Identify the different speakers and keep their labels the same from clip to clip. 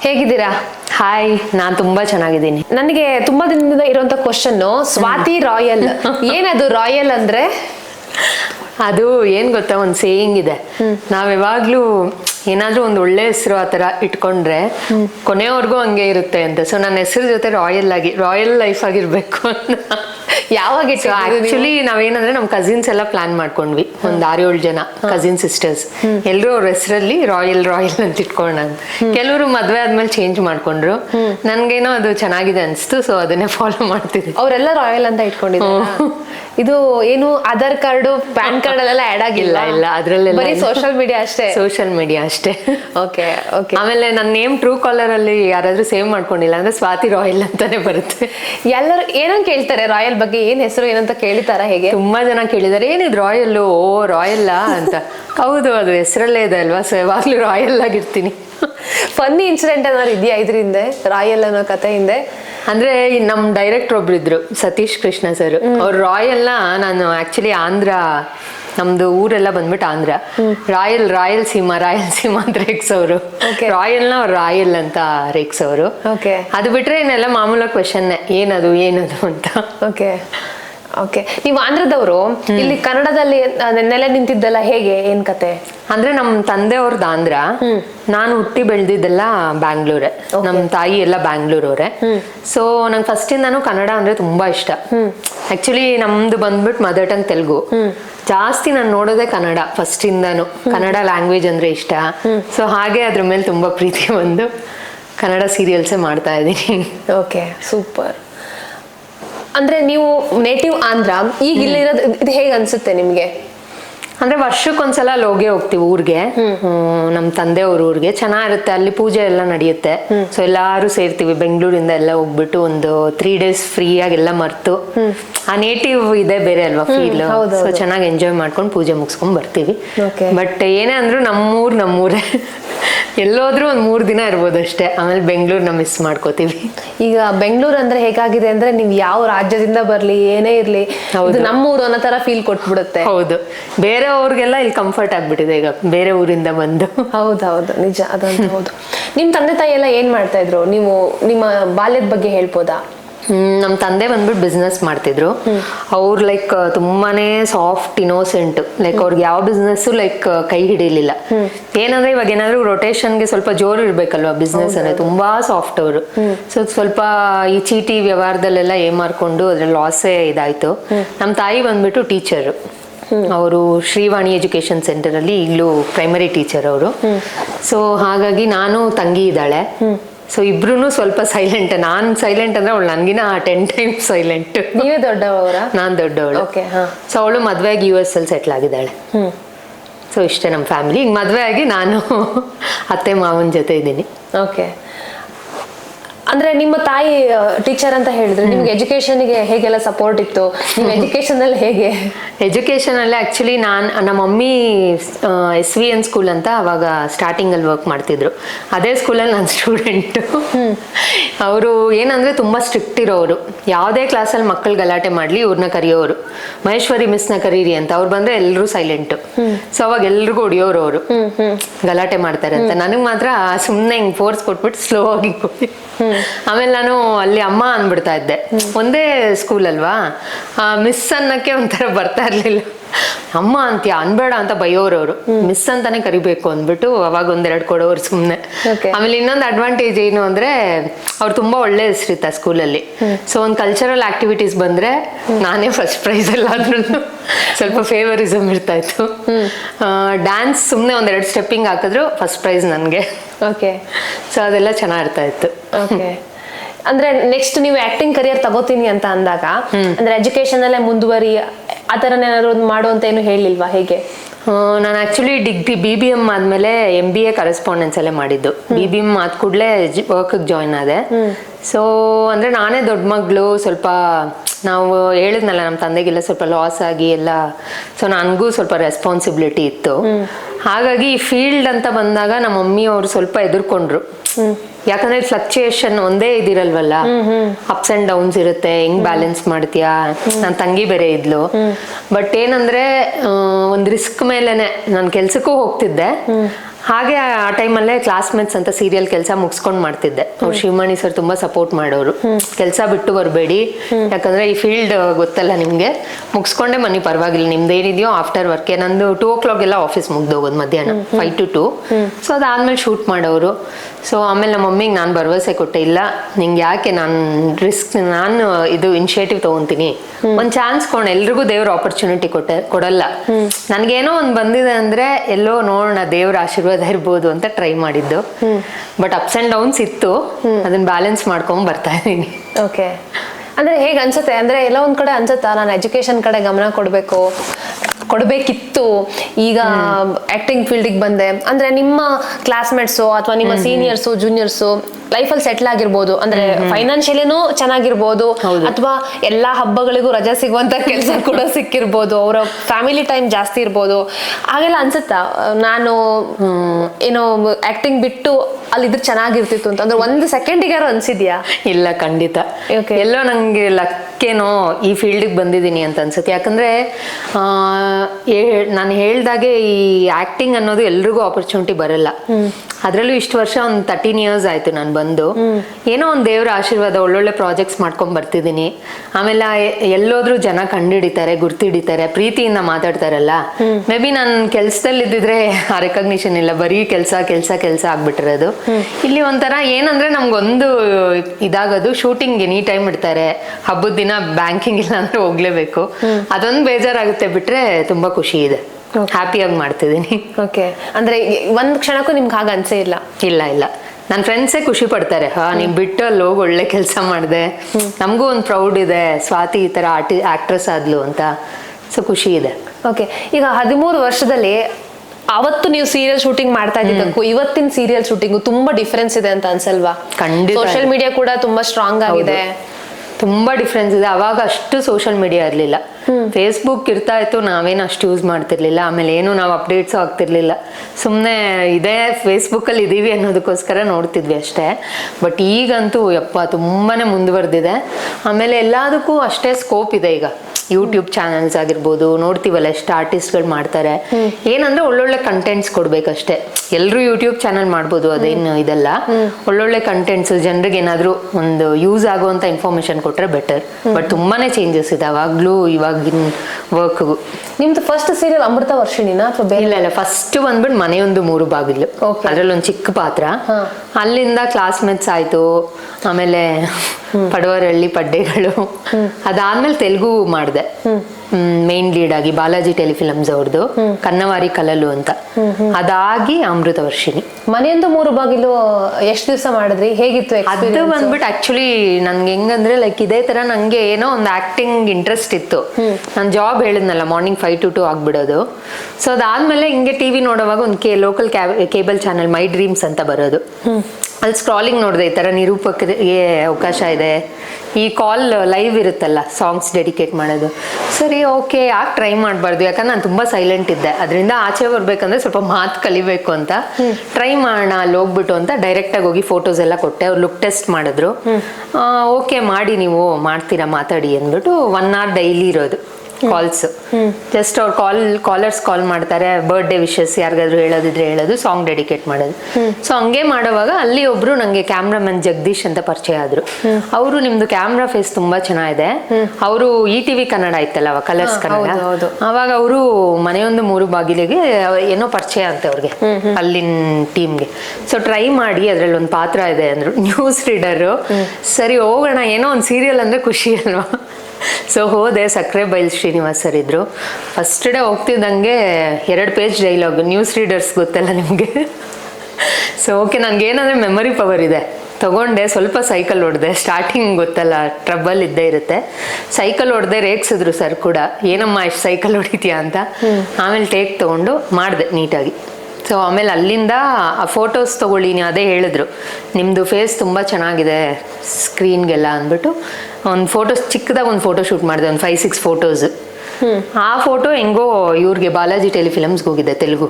Speaker 1: ಹೇಗಿದ್ದೀರಾ?
Speaker 2: ಹಾಯ್ ನಾನ್ ತುಂಬಾ ಚೆನ್ನಾಗಿದ್ದೀನಿ.
Speaker 1: ನನಗೆ ತುಂಬಾ ದಿನದಿಂದ ಇರುವಂತ ಕ್ವಶನ್ ಸ್ವಾತಿ ರಾಯಲ್. ಏನದು ರಾಯಲ್ ಅಂದ್ರೆ?
Speaker 2: ಅದು ಏನ್ ಗೊತ್ತಾ ಒಂದ್ ಸೇಯಿಂಗ್ ಇದೆ. ನಾವ್ ಯಾವಾಗ್ಲೂ ಏನಾದ್ರೂ ಒಂದ್ ಒಳ್ಳೆ ಹೆಸರು ಆತರ ಇಟ್ಕೊಂಡ್ರೆ ಕೊನೆವರೆಗೂ ಹಂಗೆ ಇರುತ್ತೆ ಅಂತ. ಸೊ ನನ್ನ ಹೆಸರು ಜೊತೆ ರಾಯಲ್ ಆಗಿ ರಾಯಲ್ ಲೈಫ್ ಆಗಿರ್ಬೇಕು ಅಂತ.
Speaker 1: ಯಾವಾಗ
Speaker 2: ಆಕ್ಚುಲಿ ನಾವೇನಂದ್ರೆ ನಮ್ ಕಸಿನ್ಸ್ ಎಲ್ಲ ಪ್ಲಾನ್ ಮಾಡ್ಕೊಂಡ್ವಿ. ಒಂದ್ ಆರೇಳು ಏಳು ಜನ ಕಸಿನ್ ಸಿಸ್ಟರ್ಸ್ ಎಲ್ರು ಅವ್ರ ಹೆಸರಲ್ಲಿ ರಾಯಲ್ ರಾಯಲ್ ಅಂತ ಇಟ್ಕೊಂಡ ಕೆಲವರು ಮದ್ವೆ ಆದ್ಮೇಲೆ ಚೇಂಜ್ ಮಾಡ್ಕೊಂಡ್ರು. ನನ್ಗೇನೋ ಅದು ಚೆನ್ನಾಗಿದೆ ಅನ್ಸ್ತು ಸೊ ಅದನ್ನೇ ಫಾಲೋ ಮಾಡ್ತಿದ್ವಿ
Speaker 1: ಅವರೆಲ್ಲ ರಾಯಲ್ ಅಂತ ಇಟ್ಕೊಂಡಿದ್ದಾರೆ? ಇದು ಏನು ಆಧಾರ್ ಕಾರ್ಡ್ ಪ್ಯಾನ್ ಕಾರ್ಡ್ ಅಲ್ಲೆಲ್ಲ ಆಡ್ ಆಗಿಲ್ಲ
Speaker 2: ಇಲ್ಲ ಅದ್ರಲ್ಲೆಲ್ಲ
Speaker 1: ಬರೀ ಸೋಷಿಯಲ್ ಮೀಡಿಯಾ ಅಷ್ಟೇ?
Speaker 2: ಸೋಷಿಯಲ್ ಮೀಡಿಯಾ ಅಷ್ಟೇ.
Speaker 1: ಓಕೆ ಓಕೆ
Speaker 2: ಆಮೇಲೆ ನನ್ನ ನೇಮ್ ಟ್ರೂ ಕಾಲರ್ ಅಲ್ಲಿ ಯಾರಾದ್ರೂ ಸೇವ್ ಮಾಡ್ಕೊಂಡಿಲ್ಲ ಅಂದ್ರೆ ಸ್ವಾತಿ ರಾಯಲ್ ಅಂತಾನೆ ಬರುತ್ತೆ.
Speaker 1: ಎಲ್ಲರೂ ಏನೋ ಕೇಳ್ತಾರೆ ರಾಯಲ್ ಬಗ್ಗೆ? ಏನ್ ಹೆಸರು ಏನಂತ ಕೇಳಿತಾರ ಹೇಗೆ?
Speaker 2: ತುಂಬಾ ಜನ ಕೇಳಿದಾರೆ ಏನಿದ್ ರಾಯಲ್ ಓ ರಾಯಲ್ಲ ಅಂತ. ಹೌದು ಅದು ಹೆಸರಲ್ಲೇ ಇದೆ ಅಲ್ವಾ? ಸೊ ಯಾವಾಗ್ಲೂ ರಾಯಲ್ ಆಗಿರ್ತೀನಿ.
Speaker 1: ಫನ್ನಿ ಇನ್ಸಿಡೆಂಟ್ ಏನಾದ್ರು ಇದೆಯಾ ಇದ್ರಿಂದ? ರಾಯಲ್ ಅನ್ನೋ ಕತೆ ಹಿಂದೆ?
Speaker 2: ಅಂದ್ರೆ ನಮ್ ಡೈರೆಕ್ಟರ್ ಒಬ್ರು ಇದ್ರು ಸತೀಶ್ ಕೃಷ್ಣ ಸರ್ ಅವ್ರು ರಾಯಲ್ನ ನಾನು ಆಕ್ಚುಲಿ ಆಂಧ್ರ ನಮ್ದು ಊರೆಲ್ಲ ಬಂದ್ಬಿಟ್ಟು ಆಂಧ್ರ. ರಾಯಲ್ ರಾಯಲ್ ಸೀಮಾ ರಾಯಲ್ ಸೀಮಾ ಅಂತ ರೇಗ್ಸೋರು
Speaker 1: ರಾಯಲ್
Speaker 2: ರಾಯಲ್ನ ಅವ್ರು ರಾಯಲ್ ಅಂತ ರೇಗ್ಸೋರು ಅದು ಬಿಟ್ರೆ ಇನ್ನೆಲ್ಲ ಮಾಮೂಲ ಕ್ವಶನ್ನೇ ಏನದು ಏನದು ಅಂತ.
Speaker 1: ಓಕೆ ಓಕೆ ನೀವು ಆಂಧ್ರದವರು ಇಲ್ಲಿ ಕನ್ನಡದಲ್ಲಿ ನೆಲೆ ನಿಂತಿದ್ದಲ್ಲ ಹೇಗೆ ಏನ್ ಕತೆ?
Speaker 2: ಅಂದ್ರೆ ನಮ್ ತಂದೆ ಅವ್ರದ್ದು ಆಂಧ್ರ ನಾನು ಹುಟ್ಟಿ ಬೆಳೆದಿದ್ದೆಲ್ಲ ಬ್ಯಾಂಗ್ಳೂರೇ. ನಮ್ ತಾಯಿ ಎಲ್ಲ ಬ್ಯಾಂಗ್ಳೂರವ್ರೆ. ಸೊ ನಂಗೆ ಫಸ್ಟ್ ಇಂದಾನು ಕನ್ನಡ ಅಂದ್ರೆ ತುಂಬಾ ಇಷ್ಟ. ಆಕ್ಚುಲಿ ನಮ್ದು ಬಂದ್ಬಿಟ್ಟು ಮದರ್ ಟಂಗ್ ತೆಲುಗು. ಜಾಸ್ತಿ ನಾನು ನೋಡೋದೇ ಕನ್ನಡ ಫಸ್ಟ್ ಇಂದಾನು ಕನ್ನಡ ಲ್ಯಾಂಗ್ವೇಜ್ ಅಂದ್ರೆ ಇಷ್ಟ. ಸೊ ಹಾಗೆ ಅದ್ರ ಮೇಲೆ ತುಂಬಾ ಪ್ರೀತಿ ಬಂದು ಕನ್ನಡ ಸೀರಿಯಲ್ಸೇ ಮಾಡ್ತಾ ಇದ್ದೀನಿ.
Speaker 1: ಓಕೆ ಸೂಪರ್ ಅಂದ್ರೆ ನೀವು ನೇಟಿವ್ ಆಂಧ್ರ ಈಗ ಇಲ್ಲಿರೋದು ಇದು ಹೇಗೆ ಅನ್ಸುತ್ತೆ ನಿಮ್ಗೆ?
Speaker 2: ಅಂದ್ರೆ ವರ್ಷಕ್ಕೊಂದ್ಸಲ ಅಲ್ಲಿ ಹೋಗೇ ಹೋಗ್ತೀವಿ ಊರಿಗೆ. ನಮ್ಮ ತಂದೆ ಅವ್ರ ಊರಿಗೆ. ಚೆನ್ನಾಗಿರುತ್ತೆ ಅಲ್ಲಿ ಪೂಜೆ ಎಲ್ಲ ನಡೆಯುತ್ತೆ. ಸೊ ಎಲ್ಲಾರು ಸೇರ್ತೀವಿ ಬೆಂಗಳೂರಿಂದ ಎಲ್ಲ ಹೋಗ್ಬಿಟ್ಟು ಒಂದು ತ್ರೀ ಡೇಸ್ ಫ್ರೀ ಆಗಿ ಎಲ್ಲ ಮರ್ತು. ಆ ನೇಟಿವ್ ಇದೆ ಬೇರೆ ಅಲ್ವಾ ಫೀಲ್ ಸೊ ಚೆನ್ನಾಗಿ ಎಂಜಾಯ್ ಮಾಡ್ಕೊಂಡು ಪೂಜೆ ಮುಗಿಸ್ಕೊಂಡ್ ಬರ್ತೀವಿ. ಬಟ್ ಏನೇ ಅಂದ್ರು ನಮ್ಮೂರ್ ನಮ್ಮೂರೇ. ಎಲ್ಲೋದ್ರೂ ಒಂದ್ ಮೂರ್ ದಿನ ಇರ್ಬೋದು ಅಷ್ಟೇ. ಆಮೇಲೆ ಬೆಂಗಳೂರ್ನ ಮಿಸ್ ಮಾಡ್ಕೋತೀವಿ.
Speaker 1: ಈಗ ಬೆಂಗಳೂರು ಅಂದ್ರೆ ಹೇಗಾಗಿದೆ ಅಂದ್ರೆ ನೀವು ಯಾವ ರಾಜ್ಯದಿಂದ ಬರ್ಲಿ ಏನೇ ಇರ್ಲಿ ನಮ್ಮೂರು ಅನ್ನೋ ತರ ಫೀಲ್ ಕೊಟ್ಬಿಡುತ್ತೆ.
Speaker 2: ಹೌದು. ಬೇರೆ ಅವ್ರಿಗೆಲ್ಲ ಇಲ್ಲಿ ಕಂಫರ್ಟ್ ಆಗ್ಬಿಟ್ಟಿದೆ ಈಗ ಬೇರೆ ಊರಿಂದ ಬಂದು.
Speaker 1: ಹೌದೌದು ನಿಜ ಅದಂತ ಹೌದು. ನಿಮ್ ತಂದೆ ತಾಯಿ ಎಲ್ಲ ಏನ್ ಮಾಡ್ತಾ ಇದ್ರು? ನೀವು ನಿಮ್ಮ ಬಾಲ್ಯದ ಬಗ್ಗೆ ಹೇಳ್ಬೋದಾ?
Speaker 2: ನಮ್ಮ ತಂದೆ ಬಂದ್ಬಿಟ್ಟು ಬಿಸ್ನೆಸ್ ಮಾಡ್ತಿದ್ರು. ಅವ್ರು ಲೈಕ್ ತುಂಬಾನೇ ಸಾಫ್ಟ್ ಇನೋಸೆಂಟ್ ಲೈಕ್ ಅವ್ರಿಗೆ ಯಾವ ಬಿಸ್ನೆಸ್ ಲೈಕ್ ಕೈ ಹಿಡಿಲಿಲ್ಲ. ಏನಂದ್ರೆ ಇವಾಗ ಏನಾದ್ರು ರೊಟೇಷನ್ಗೆ ಸ್ವಲ್ಪ ಜೋರು ಇರ್ಬೇಕಲ್ವಾ ಬಿಸ್ನೆಸ್ ಅಂದ್ರೆ ತುಂಬಾ ಸಾಫ್ಟ್ ಅವರು. ಸೊ ಸ್ವಲ್ಪ ಈ ಚೀಟಿ ವ್ಯವಹಾರದಲ್ಲೆಲ್ಲ ಏಮಾರ್ಕೊಂಡು ಅದ್ರಲ್ಲಿ ಲಾಸೇ ಇದಾಯ್ತು. ನಮ್ಮ ತಾಯಿ ಬಂದ್ಬಿಟ್ಟು ಟೀಚರ್ ಅವರು ಶ್ರೀವಾಣಿ ಎಜುಕೇಶನ್ ಸೆಂಟರ್ ಅಲ್ಲಿ ಈಗಲೂ ಪ್ರೈಮರಿ ಟೀಚರ್ ಅವರು. ಸೊ ಹಾಗಾಗಿ ನಾನು ತಂಗಿ ಇದ್ದಾಳೆ. ಸೊ ಇಬ್ರು ಸ್ವಲ್ಪ ಸೈಲೆಂಟ್ ನಾನ್ ಸೈಲೆಂಟ್ ಅಂದ್ರೆ ಅವಳು ನನ್ಗಿನ ಟೆನ್ ಟೈಮ್ ಸೈಲೆಂಟ್
Speaker 1: ನೀವೇ ದೊಡ್ಡವರ?
Speaker 2: ನಾನ್ ದೊಡ್ಡವಳು.
Speaker 1: ಓಕೆ ಹಾ.
Speaker 2: ಸೊ ಅವಳು ಮದ್ವೆ ಆಗಿ ಯು ಎಸ್ ಅಲ್ಲಿ ಸೆಟ್ಲ್ ಆಗಿದ್ದಾಳೆ. ಸೊ ಇಷ್ಟೇ ನಮ್ಮ ಫ್ಯಾಮಿಲಿ ಈಗ ಮದ್ವೆ ಆಗಿ ನಾನು ಅತ್ತೆ ಮಾವನ ಜೊತೆ ಇದ್ದೀನಿ.
Speaker 1: ಓಕೆ ಅಂದ್ರೆ ನಿಮ್ಮ ತಾಯಿ ಟೀಚರ್ ಅಂತ ಹೇಳಿದ್ರೆ ನಿಮ್ಗೆ ಎಜುಕೇಶನ್ಗೆ ಹೇಗೆಲ್ಲ ಸಪೋರ್ಟ್ ಇತ್ತು? ನಿಮ್ಮ ಎಜುಕೇಶನ್ ಅಲ್ಲಿ ಹೇಗೆ?
Speaker 2: ಎಜುಕೇಶನ್ ಅಲ್ಲಿ ಆಕ್ಚುಲಿ ನಾನ್ ನಮ್ಮ mummy S V N school ಅಂತ ಅವಾಗ ಸ್ಟಾರ್ಟಿಂಗ್ ಅಲ್ಲಿ ವರ್ಕ್ ಮಾಡ್ತಿದ್ರು. ಅದೇ ಸ್ಕೂಲಲ್ಲಿ ನನ್ನ ಸ್ಟೂಡೆಂಟ್ ಅವರು ಏನಂದ್ರೆ ತುಂಬಾ ಸ್ಟ್ರಿಕ್ಟ್ ಇರೋರು ಯಾವುದೇ ಕ್ಲಾಸಲ್ಲಿ ಮಕ್ಕಳು ಗಲಾಟೆ ಮಾಡ್ಲಿ ಇವ್ರನ್ನ ಕರೆಯೋರು ಮಹೇಶ್ವರಿ ಮಿಸ್ನ ಕರೀರಿ ಅಂತ. ಅವ್ರು ಬಂದ್ರೆ ಎಲ್ಲರೂ ಸೈಲೆಂಟ್ ಸೊ ಅವಾಗ ಎಲ್ರಿಗೂ ಹೊಡಿಯೋರು ಅವರು. ಗಲಾಟೆ ಮಾಡ್ತಾರೆ ಅಂತ. ನನಗೆ ಮಾತ್ರ ಸುಮ್ಮನೆ ಹಿಂಗ್ ಫೋರ್ಸ್ ಕೊಟ್ಬಿಟ್ಟು ಸ್ಲೋ ಆಗಿ ಆಮೇಲೆ ನಾನು ಅಲ್ಲಿ ಅಮ್ಮ ಅನ್ಬಿಡ್ತಾ ಇದ್ದೆ. ಒಂದೇ ಸ್ಕೂಲ್ ಅಲ್ವಾ? ಮಿಸ್ ಅನ್ನಕ್ಕೆ ಒಂಥರ ಬರ್ತಾ ಇರ್ಲಿಲ್ಲ. ಅಮ್ಮ ಅಂತ್ಯ ಅನ್ಬೇಡ ಅಂತ ಬೈಯೋರು ಅವರು ಮಿಸ್ ಅಂತಾನೆ ಕರಿಬೇಕು ಅಂದ್ಬಿಟ್ಟು ಅವಾಗ ಒಂದೆರಡು ಕೊಡೋರು ಸುಮ್ನೆ. ಆಮೇಲೆ ಇನ್ನೊಂದು ಅಡ್ವಾಂಟೇಜ್ ಏನು ಅಂದ್ರೆ ಅವ್ರು ತುಂಬಾ ಒಳ್ಳೆ ಹೆಸರಿತ್ತ ಸ್ಕೂಲಲ್ಲಿ ಸೊ ಒಂದು ಕಲ್ಚರಲ್ ಆಕ್ಟಿವಿಟೀಸ್ ಬಂದ್ರೆ ನಾನೇ ಫಸ್ಟ್ ಪ್ರೈಸ್ ಎಲ್ಲಾದ್ರೂ ಸ್ವಲ್ಪ ಫೇವರಿಸಮ್ ಇರ್ತಾ ಇತ್ತು. ಡ್ಯಾನ್ಸ್ ಸುಮ್ಮನೆ ಒಂದೆರಡು ಸ್ಟೆಪ್ಪಿಂಗ್ ಹಾಕಿದ್ರು ಫಸ್ಟ್ ಪ್ರೈಸ್ ನನಗೆ.
Speaker 1: ಓಕೆ
Speaker 2: ಸೊ ಅದೆಲ್ಲ ಚೆನ್ನಾಗಿರ್ತಾ ಇತ್ತು.
Speaker 1: ಓಕೆ ಅಂದ್ರೆ ನೆಕ್ಸ್ಟ್ ನೀವು ಆಕ್ಟಿಂಗ್ ಕರಿಯರ್ ತಗೋತೀನಿ ಅಂತ ಅಂದಾಗ ಅಂದ್ರೆ ಎಜುಕೇಶನ್ ಅಲ್ಲೇ ಮುಂದುವರಿ ಆ ಥರನೇ ಏನಾದ್ರು ಒಂದು ಮಾಡು ಅಂತ ಏನು ಹೇಳಿಲ್ವಾ ಹೇಗೆ?
Speaker 2: ನಾನು actually degree B B M ಆದಮೇಲೆ ಎಂ ಬಿ ಎ ಕರೆಸ್ಪಾಂಡೆನ್ಸಲ್ಲೇ ಮಾಡಿದ್ದು. ಬಿ ಬಿ ಎಂ ಆದ ಕೂಡಲೇ ವರ್ಕಿಗೆ ಜಾಯ್ನ್ ಆದೆ. ಸೊ ಅಂದರೆ ನಾನೇ ದೊಡ್ಡ ಮಗಳು ಸ್ವಲ್ಪ ನಾವು ಹೇಳಿದ್ನಲ್ಲ ನಮ್ಮ ತಂದೆಗೆಲ್ಲ ಸ್ವಲ್ಪ ಲಾಸ್ ಆಗಿ ಎಲ್ಲ ಸೊ ನನಗೂ ಸ್ವಲ್ಪ ರೆಸ್ಪಾನ್ಸಿಬಿಲಿಟಿ ಇತ್ತು. ಹಾಗಾಗಿ ಈ ಫೀಲ್ಡ್ ಅಂತ ಬಂದಾಗ ನಮ್ಮ ಮಮ್ಮಿ ಅವರು ಸ್ವಲ್ಪ ಎದುರ್ಕೊಂಡ್ರು. ಯಾಕಂದ್ರೆ ಫ್ಲಕ್ಚುಯೇಷನ್ ಒಂದೇ ಇದಿರಲ್ವಲ್ಲ? ಅಪ್ಸ್ ಅಂಡ್ ಡೌನ್ಸ್ ಇರುತ್ತೆ ಹೆಂಗ್ ಬ್ಯಾಲೆನ್ಸ್ ಮಾಡ್ತೀಯಾ? ನನ್ ತಂಗಿ ಬೇರೆ ಇದ್ಲು. ಬಟ್ ಏನಂದ್ರೆ ಒಂದ್ ರಿಸ್ಕ್ ಮೇಲೆನೆ ನಾನು ಕೆಲ್ಸಕ್ಕೂ ಹೋಗ್ತಿದ್ದೆ. ಹಾಗೆ ಆ ಟೈಮಲ್ಲೇ ಕ್ಲಾಸ್ಮೇಟ್ಸ್ ಅಂತ ಸೀರಿಯಲ್ ಕೆಲಸ ಮುಗಿಸ್ಕೊಂಡು ಮಾಡ್ತಿದ್ದೆ. ಅವ್ರು ಶಿವಮಣಿ ಸರ್ ತುಂಬಾ ಸಪೋರ್ಟ್ ಮಾಡೋರು. ಕೆಲಸ ಬಿಟ್ಟು ಬರಬೇಡಿ. ಯಾಕಂದ್ರೆ ಈ ಫೀಲ್ಡ್ ಗೊತ್ತಲ್ಲ ನಿಮ್ಗೆ. ಮುಗಿಸ್ಕೊಂಡೆ ಮನಿ ಪರವಾಗಿಲ್ಲ. ನಿಮ್ದು ಏನಿದೆಯೋ ಆಫ್ಟರ್ ವರ್ಕ್ ನಂದು ಟೂ ಓ ಕ್ಲಾಕ್ ಎಲ್ಲ ಆಫೀಸ್ ಮುಗ್ದೋಗೋದು ಮಧ್ಯಾಹ್ನ. ಫೈವ್ ಟು ಟೂ ಸೊ ಅದಾದ್ಮೇಲೆ ಶೂಟ್ ಮಾಡೋರು. ಸೊ ಆಮೇಲೆ ನಮ್ಮ ಮಮ್ಮಿಗೆ ನಾನು ಭರವಸೆ ಕೊಟ್ಟೆ ಇಲ್ಲ ನಿಂಗೆ ಯಾಕೆ ನಾನು ರಿಸ್ಕ್ ನಾನು ಇದು ಇನಿಷಿಯೇಟಿವ್ ತಗೊಂತೀನಿ? ಒಂದು ಚಾನ್ಸ್ ಕೊಣ ಎಲ್ರಿಗೂ ದೇವ್ರ ಆಪರ್ಚುನಿಟಿ ಕೊಟ್ಟೆ ಕೊಡಲ್ಲ. ನನ್ಗೇನೋ ಒಂದು ಬಂದಿದೆ ಅಂದ್ರೆ ಎಲ್ಲೋ ನೋಡೋಣ ದೇವ್ರ ಆಶೀರ್ವಾದ ಇರ್ಬೋದು ಅಂತ ಟ್ರೈ ಮಾಡಿದ್ದು. ಬಟ್ ಅಪ್ಸ್ ಅಂಡ್ ಡೌನ್ಸ್ ಇತ್ತು. ಅದನ್ನ ಬ್ಯಾಲೆನ್ಸ್ ಮಾಡ್ಕೊಂಡ್ ಬರ್ತಾ ಇದೀನಿ
Speaker 1: ಓಕೆ ಅಂದ್ರೆ ಹೇಗೆ ಅನ್ಸುತ್ತೆ? ಅಂದ್ರೆ ಎಲ್ಲ ಒಂದ್ ಕಡೆ ಅನ್ಸುತ್ತಾ? ನಾನು ಎಜುಕೇಶನ್ ಕಡೆ ಗಮನ ಕೊಡಬೇಕು. ಕೊಡಬೇಕಿತ್ತು. ಈಗ ಆಕ್ಟಿಂಗ್ ಫೀಲ್ಡಿಗೆ ಬಂದೆ. ಅಂದ್ರೆ ನಿಮ್ಮ ಕ್ಲಾಸ್ಮೇಟ್ಸು ಅಥವಾ ನಿಮ್ಮ ಸೀನಿಯರ್ಸು ಜೂನಿಯರ್ಸು ಲೈಫಲ್ಲಿ ಸೆಟ್ಲ್ ಆಗಿರ್ಬೋದು. ಅಂದ್ರೆ ಫೈನಾನ್ಷಿಯಲಿನೂ ಚೆನ್ನಾಗಿರ್ಬೋದು. ಅಥವಾ ಎಲ್ಲಾ ಹಬ್ಬಗಳಿಗೂ ರಜಾ ಸಿಗುವಂತ ಕೆಲಸ ಕೂಡ ಸಿಕ್ಕಿರ್ಬೋದು. ಅವರ ಫ್ಯಾಮಿಲಿ ಟೈಮ್ ಜಾಸ್ತಿ ಇರ್ಬೋದು. ಹಾಗೆಲ್ಲ ಅನ್ಸುತ್ತಾ? ನಾನು ಏನೋ ಆಕ್ಟಿಂಗ್ ಬಿಟ್ಟು ಅಲ್ಲಿದ್ರೆ ಚೆನ್ನಾಗಿರ್ತಿತ್ತು ಅಂತ. ಅಂದ್ರೆ ಒಂದು ಸೆಕೆಂಡಿಗಾರು ಅನ್ಸಿದ್ಯಾ?
Speaker 2: ಇಲ್ಲ ಖಂಡಿತ. ಎಲ್ಲೋ ನಂಗೆ ಲಕ್ಕೇನೋ ಈ ಫೀಲ್ಡಿಗೆ ಬಂದಿದ್ದೀನಿ ಅಂತ ಅನ್ಸುತ್ತೆ. ಯಾಕಂದ್ರೆ ನಾನು ಹೇಳ್ದಾಗೆ ಈ ಆಕ್ಟಿಂಗ್ ಅನ್ನೋದು ಎಲ್ರಿಗೂ ಆಪರ್ಚುನಿಟಿ ಬರಲ್ಲ. ಅದ್ರಲ್ಲೂ ಇಷ್ಟು ವರ್ಷ ಒಂದು ತರ್ಟೀನ್ ಇಯರ್ಸ್ ಆಯ್ತು ನಾನು ಬಂದು. ಏನೋ ಒಂದು ದೇವರ ಆಶೀರ್ವಾದ ಒಳ್ಳೊಳ್ಳೆ ಪ್ರಾಜೆಕ್ಟ್ಸ್ ಮಾಡ್ಕೊಂಡ್ ಬರ್ತಿದ್ದೀನಿ. ಆಮೇಲೆ ಎಲ್ಲೋದ್ರೂ ಜನ ಕಂಡುಹಿಡಿತಾರೆ ಗುರ್ತಿಡಿತಾರೆ ಪ್ರೀತಿಯಿಂದ ಮಾತಾಡ್ತಾರಲ್ಲ. ಮೇ ಬಿ ನಾನು ಕೆಲಸದಲ್ಲಿ ಇದ್ದಿದ್ರೆ ಆ ರೆಕಗ್ನಿಷನ್ ಇಲ್ಲ. ಬರೀ ಕೆಲಸ ಕೆಲಸ ಕೆಲಸ ಆಗ್ಬಿಟ್ಟಿರೋದು. ಇಲ್ಲಿ ಒಂಥರ ಏನಂದ್ರೆ ನಮ್ಗೊಂದು ಇದಾಗೋದು ಶೂಟಿಂಗ್ ಎನಿ ಟೈಮ್ ಇಡ್ತಾರೆ ಹಬ್ಬದ ದಿನ ಬ್ಯಾಂಕಿಂಗ್ ಇಲ್ಲ ಅಂದ್ರೆ ಹೋಗ್ಲೇಬೇಕು. ಅದೊಂದು ಬೇಜಾರಾಗುತ್ತೆ ಬಿಟ್ರೆ ತುಂಬಾ ಖುಷಿ ಇದೆ. ಹ್ಯಾಪಿಯಾಗಿ ಮಾಡ್ತಿದ್ದೀನಿ.
Speaker 1: ಓಕೆ ಅಂದ್ರೆ ಒಂದ್ ಕ್ಷಣಕ್ಕೂ ನಿಮ್ಗೆ ಹಾಗೆ ಅನ್ಸೇ ಇಲ್ಲ?
Speaker 2: ಇಲ್ಲ ಇಲ್ಲ. ನನ್ನ ಫ್ರೆಂಡ್ಸೇ ಖುಷಿ ಪಡ್ತಾರೆ. ಹಾ ನೀವು ಬಿಟ್ಟು ಅಲ್ಲಿ ಹೋಗಿ ಒಳ್ಳೆ ಕೆಲಸ ಮಾಡಿದೆ. ನಮಗೂ ಒಂದು ಪ್ರೌಡ್ ಇದೆ. ಸ್ವಾತಿ ಈ ಥರ ಆರ್ಟಿ ಆಕ್ಟ್ರೆಸ್ ಆದ್ಲು ಅಂತ. ಸೊ ಖುಷಿ ಇದೆ.
Speaker 1: ಓಕೆ ಈಗ ಹದಿಮೂರು ವರ್ಷದಲ್ಲಿ ಅವತ್ತು ನೀವು ಸೀರಿಯಲ್ ಶೂಟಿಂಗ್ ಮಾಡ್ತಾ ಇದ್ದಿದ್ದಕ್ಕೂ ಇವತ್ತಿನ ಸೀರಿಯಲ್ ಶೂಟಿಂಗ್ ತುಂಬಾ ಡಿಫ್ರೆನ್ಸ್ ಇದೆ ಅಂತ ಅನ್ಸಲ್ವಾ?
Speaker 2: ಖಂಡಿತ
Speaker 1: ಸೋಷಿಯಲ್ ಮೀಡಿಯಾ ಕೂಡ ತುಂಬಾ ಸ್ಟ್ರಾಂಗ್ ಆಗಿದೆ.
Speaker 2: ತುಂಬಾ ಡಿಫ್ರೆನ್ಸ್ ಇದೆ. ಅವಾಗ ಅಷ್ಟು ಸೋಷಿಯಲ್ ಮೀಡಿಯಾ ಇರಲಿಲ್ಲ. ಫೇಸ್ಬುಕ್ ಇರ್ತಾ ಇತ್ತು ನಾವೇನು ಅಷ್ಟು ಯೂಸ್ ಮಾಡ್ತಿರ್ಲಿಲ್ಲ. ಆಮೇಲೆ ಏನು ನಾವು ಅಪ್ಡೇಟ್ಸ್ ಆಗ್ತಿರ್ಲಿಲ್ಲ. ಸುಮ್ಮನೆ ಇದೇ ಫೇಸ್ಬುಕ್ಕಲ್ಲಿ ಇದೀವಿ ಅನ್ನೋದಕ್ಕೋಸ್ಕರ ನೋಡ್ತಿದ್ವಿ ಅಷ್ಟೇ. ಬಟ್ ಈಗಂತೂ ಯಪ್ಪ ತುಂಬಾನೇ ಮುಂದುವರೆದಿದೆ. ಆಮೇಲೆ ಎಲ್ಲದಕ್ಕೂ ಅಷ್ಟೇ ಸ್ಕೋಪ್ ಇದೆ ಈಗ. ಯೂಟ್ಯೂಬ್ ಚಾನಲ್ಸ್ ಆಗಿರ್ಬೋದು ನೋಡ್ತೀವಲ್ಲ ಎಷ್ಟು ಆರ್ಟಿಸ್ಟ್ಗಳು ಮಾಡ್ತಾರೆ. ಏನಂದ್ರೆ ಒಳ್ಳೊಳ್ಳೆ ಕಂಟೆಂಟ್ಸ್ ಕೊಡ್ಬೇಕಷ್ಟೇ. ಎಲ್ಲರೂ ಯೂಟ್ಯೂಬ್ ಚಾನೆಲ್ ಮಾಡ್ಬೋದು ಅದೇನು ಇದೆಲ್ಲ. ಒಳ್ಳೊಳ್ಳೆ ಕಂಟೆಂಟ್ಸ್ ಜನರಿಗೆ ಏನಾದರೂ ಒಂದು ಯೂಸ್ ಆಗುವಂತ ಇನ್ಫಾರ್ಮೇಶನ್ ಕೊಟ್ರೆ ಬೆಟರ್ ಬಟ್ ತುಂಬಾನೇ ಚೇಂಜಸ್ ಇದೆ. ಅವಾಗ್ಲೂ ಇವಾಗಿನ ವರ್ಕ್ಗೂ
Speaker 1: ನಿಮ್ದು ಫಸ್ಟ್ ಸೀರಿಯಲ್ ಅಮೃತ ವರ್ಷಿಣಿನ ಅಥವಾ ಬೇರೆ?
Speaker 2: ಇಲ್ಲ ಇಲ್ಲ. ಫಸ್ಟ್ ಬಂದ್ಬಿಟ್ಟು ಮನೆಯೊಂದು ಮೂರು ಬಾಗಿಲು. ಅದ್ರಲ್ಲಿ ಒಂದು ಚಿಕ್ಕ ಪಾತ್ರ. ಅಲ್ಲಿಂದ ಕ್ಲಾಸ್ಮೇಟ್ಸ್ ಆಯ್ತು. ಆಮೇಲೆ ಪಡವರಳ್ಳಿ ಪಡ್ಡೆಗಳು. ಅದಾದ್ಮೇಲೆ ತೆಲುಗು ಮಾಡಿದೆ. ಮೇನ್ ಲೀಡ್ ಆಗಿ ಬಾಲಾಜಿ ಟೆಲಿಫಿಲಮ್ಸ್ ಅವ್ರದ್ದು ಕನ್ನವಾರಿ ಕಲಲು ಅಂತ. ಅದಾಗಿ ಅಮೃತ ವರ್ಷಿಣಿ.
Speaker 1: ಮನೆಯಿಂದ ಮೂರು ಬಾಗಿಲು ಎಷ್ಟು ದಿವಸ ಮಾಡಿದ್ರಿ? ಹೇಗಿತ್ತು
Speaker 2: ಅದು? ಬಂದ್ಬಿಟ್ಟು ಆಕ್ಚುಲಿ ನನ್ಗೆ ಹೆಂಗಂದ್ರೆ ಲೈಕ್ ಇದೇ ತರ ನಂಗೆ ಏನೋ ಒಂದು ಆಕ್ಟಿಂಗ್ ಇಂಟ್ರೆಸ್ಟ್ ಇತ್ತು. ನಾನು ಜಾಬ್ ಹೇಳಿದ್ನಲ್ಲ ಮಾರ್ನಿಂಗ್ ಫೈವ್ ಟು ಟು ಆಗ್ಬಿಡೋದು. ಸೊ ಅದಾದ್ಮೇಲೆ ಹಿಂಗೆ ಟಿವಿ ನೋಡುವಾಗ ಒಂದು K local cable channel my dreams ಅಂತ ಬರೋದು. ಅಲ್ಲಿ ಸ್ಕ್ರಾಲಿಂಗ್ ನೋಡಿದೆ ಈ ತರ ನಿರೂಪಕರಿಗೆ ಅವಕಾಶ ಇದೆ. ಈ ಕಾಲ್ ಲೈವ್ ಇರುತ್ತಲ್ಲ ಸಾಂಗ್ಸ್ ಡೆಡಿಕೇಟ್ ಮಾಡೋದು. ಸರಿ ಓಕೆ ಯಾಕೆ ಟ್ರೈ ಮಾಡಬಾರ್ದು. ಯಾಕಂದ್ರೆ ನಾನು ತುಂಬ ಸೈಲೆಂಟ್ ಇದ್ದೆ. ಅದರಿಂದ ಆಚೆ ಬರಬೇಕಂದ್ರೆ ಸ್ವಲ್ಪ ಮಾತು ಕಲಿಬೇಕು ಅಂತ. ಟ್ರೈ ಮಾಡೋಣ ಅಲ್ಲಿ ಹೋಗ್ಬಿಟ್ಟು ಅಂತ ಡೈರೆಕ್ಟಾಗಿ ಹೋಗಿ ಫೋಟೋಸ್ ಎಲ್ಲ ಕೊಟ್ಟೆ. ಅವ್ರು ಲುಕ್ ಟೆಸ್ಟ್ ಮಾಡಿದ್ರು. ಓಕೆ ಮಾಡಿ ನೀವು ಮಾಡ್ತೀರಾ ಮಾತಾಡಿ ಅಂದ್ಬಿಟ್ಟು ಒನ್ ಅವರ್ ಡೈಲಿ ಇರೋದು ಕಾಲ್ಸ್ ಜಸ್ಟ್ ಅವ್ರು ಕಾಲ್ ಕಾಲರ್ಸ್ ಕಾಲ್ ಮಾಡ್ತಾರೆ ಬರ್ಡೇ ವಿಶಸ್ ಯಾರಿಗಾದ್ರು ಹೇಳೋದಿದ್ರೆ ಹೇಳೋದು ಸಾಂಗ್ ಡೆಡಿಕೇಟ್ ಮಾಡೋದು. ಸೊ ಹಂಗೆ ಮಾಡುವಾಗ ಅಲ್ಲಿ ಒಬ್ರು ನಂಗೆ ಕ್ಯಾಮ್ರಾಮನ್ ಜಗದೀಶ್ ಅಂತ ಪರಿಚಯ ಆದ್ರು. ಅವರು ನಿಮ್ದು ಕ್ಯಾಮ್ರಾ ಫೇಸ್ ತುಂಬಾ ಚೆನ್ನಾಗಿದೆ. ಅವರು ಇ ಟಿವಿ ಕನ್ನಡ ಇತ್ತಲ್ಲ ಅವಾಗ ಕಲರ್ಸ್ ಕನ್ನಡ. ಅವಾಗ ಅವರು ಮನೆಯೊಂದು ಮೂರು ಬಾಗಿಲಿಗೆ ಏನೋ ಪರಿಚಯ ಅಂತೆ ಅವ್ರಿಗೆ ಅಲ್ಲಿನ ಟೀಮ್ಗೆ ಸೊ ಟ್ರೈ ಮಾಡಿ ಅದ್ರಲ್ಲಿ ಒಂದು ಪಾತ್ರ ಇದೆ ಅಂದ್ರು. ನ್ಯೂಸ್ ರೀಡರ್ ಸರಿ ಹೋಗೋಣ ಏನೋ ಒಂದು ಸೀರಿಯಲ್ ಅಂದ್ರೆ ಖುಷಿ ಅಲ್ವಾ? ಸೊ ಹೋದೆ ಸಕ್ಕರೆ ಬೈಲ್ ಶ್ರೀನಿವಾಸ್ ಸರ್ ಇದ್ರು ಫಸ್ಟ್ ಡೇ ಹೋಗ್ತಿದ್ದಂಗೆ ಎರಡು ಪೇಜ್ ಡೈಲಾಗ್ ನ್ಯೂಸ್ ರೀಡರ್ಸ್ ಗೊತ್ತಲ್ಲ ನಿಮಗೆ? ಸೊ ಓಕೆ ನನಗೆ ಏನಂದ್ರೆ ಮೆಮೊರಿ ಪವರ್ ಇದೆ. ತಗೊಂಡೆ ಸ್ವಲ್ಪ ಸೈಕಲ್ ಹೊಡೆದೆ ಸ್ಟಾರ್ಟಿಂಗ್ ಗೊತ್ತಲ್ಲ ಟ್ರಬಲ್ ಇದ್ದೇ ಇರುತ್ತೆ. ಸೈಕಲ್ ಹೊಡೆದೆ ರೇಗ್ಸಿದ್ರು ಸರ್ ಕೂಡ. ಏನಮ್ಮ ಇಷ್ಟು ಸೈಕಲ್ ಹೊಡಿತೀಯಾ ಅಂತ? ಆಮೇಲೆ ಟೇಕ್ ತಗೊಂಡು ಮಾಡಿದೆ ನೀಟಾಗಿ ಸೊ ಆಮೇಲೆ ಅಲ್ಲಿಂದ ಆ ಫೋಟೋಸ್ ತಗೊಳ್ಳಿ ಅದೇ ಹೇಳಿದ್ರು. ನಿಮ್ಮದು ಫೇಸ್ ತುಂಬ ಚೆನ್ನಾಗಿದೆ ಸ್ಕ್ರೀನ್ಗೆಲ್ಲ ಅಂದ್ಬಿಟ್ಟು. ಒಂದು ಫೋಟೋಸ್ ಚಿಕ್ಕದಾಗ ಒಂದು ಫೋಟೋ ಶೂಟ್ ಮಾಡಿದೆ ಒಂದು ಫೈವ್ ಸಿಕ್ಸ್ ಫೋಟೋಸ್ ಆ ಫೋಟೋ ಹೆಂಗೋ ಇವ್ರಿಗೆ ಬಾಲಾಜಿ ಟೆಲಿಫಿಲಮ್ಸ್ಗೆ ಹೋಗಿದೆ ತೆಲುಗು.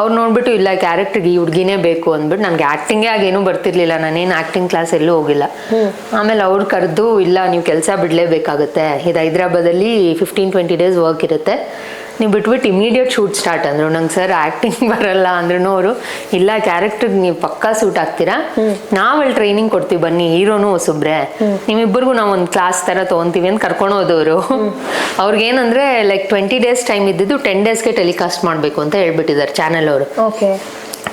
Speaker 2: ಅವ್ರು ನೋಡ್ಬಿಟ್ಟು ಇಲ್ಲ ಕ್ಯಾರೆಕ್ಟರ್ಗೆ ಈ ಹುಡುಗಿನೇ ಬೇಕು ಅಂದ್ಬಿಟ್ಟು ನನಗೆ ಆ್ಯಕ್ಟಿಂಗೇ ಆಗೇನು ಬರ್ತಿರ್ಲಿಲ್ಲ. ನಾನೇನು ಆ್ಯಕ್ಟಿಂಗ್ ಕ್ಲಾಸ್ ಎಲ್ಲೂ ಹೋಗಿಲ್ಲ. ಆಮೇಲೆ ಅವ್ರು ಕರೆದು ಇಲ್ಲ ನೀವು ಕೆಲಸ ಬಿಡಲೇಬೇಕಾಗುತ್ತೆ. ಇದು ಹೈದ್ರಾಬಾದಲ್ಲಿ ಫಿಫ್ಟೀನ್ ಟ್ವೆಂಟಿ ಡೇಸ್ ವರ್ಕ್ ಇರುತ್ತೆ. ನೀವು ಬಿಟ್ಬಿಟ್ಟು ಇಮಿಡಿಯೇಟ್ ಶೂಟ್ ಸ್ಟಾರ್ಟ್ ಅಂದರು. ನಂಗೆ ಸರ್ ಆ್ಯಕ್ಟಿಂಗ್ ಬರಲ್ಲ ಅಂದ್ರೂ ಅವರು ಇಲ್ಲ ಕ್ಯಾರೆಕ್ಟರ್ಗೆ ನೀವು ಪಕ್ಕಾ ಸೂಟ್ ಆಗ್ತೀರಾ ನಾವಲ್ಲಿ ಟ್ರೈನಿಂಗ್ ಕೊಡ್ತೀವಿ ಬನ್ನಿ ಹೀರೋನು ಹೊಸೊಬ್ರೆ. ನಿಮ್ಮಿಬ್ಬರಿಗೂ ನಾವು ಒಂದು ಕ್ಲಾಸ್ ಥರ ತೊಗೊತೀವಿ ಅಂತ ಕರ್ಕೊಂಡು ಹೋದವರು ಅವ್ರಿಗೇನಂದ್ರೆ ಲೈಕ್ ಟ್ವೆಂಟಿ ಡೇಸ್ ಟೈಮ್ ಇದ್ದಿದ್ದು ಟೆನ್ ಡೇಸ್ಗೆ ಟೆಲಿಕಾಸ್ಟ್ ಮಾಡಬೇಕು ಅಂತ ಹೇಳ್ಬಿಟ್ಟಿದ್ದಾರೆ ಚಾನಲ್ ಅವರು.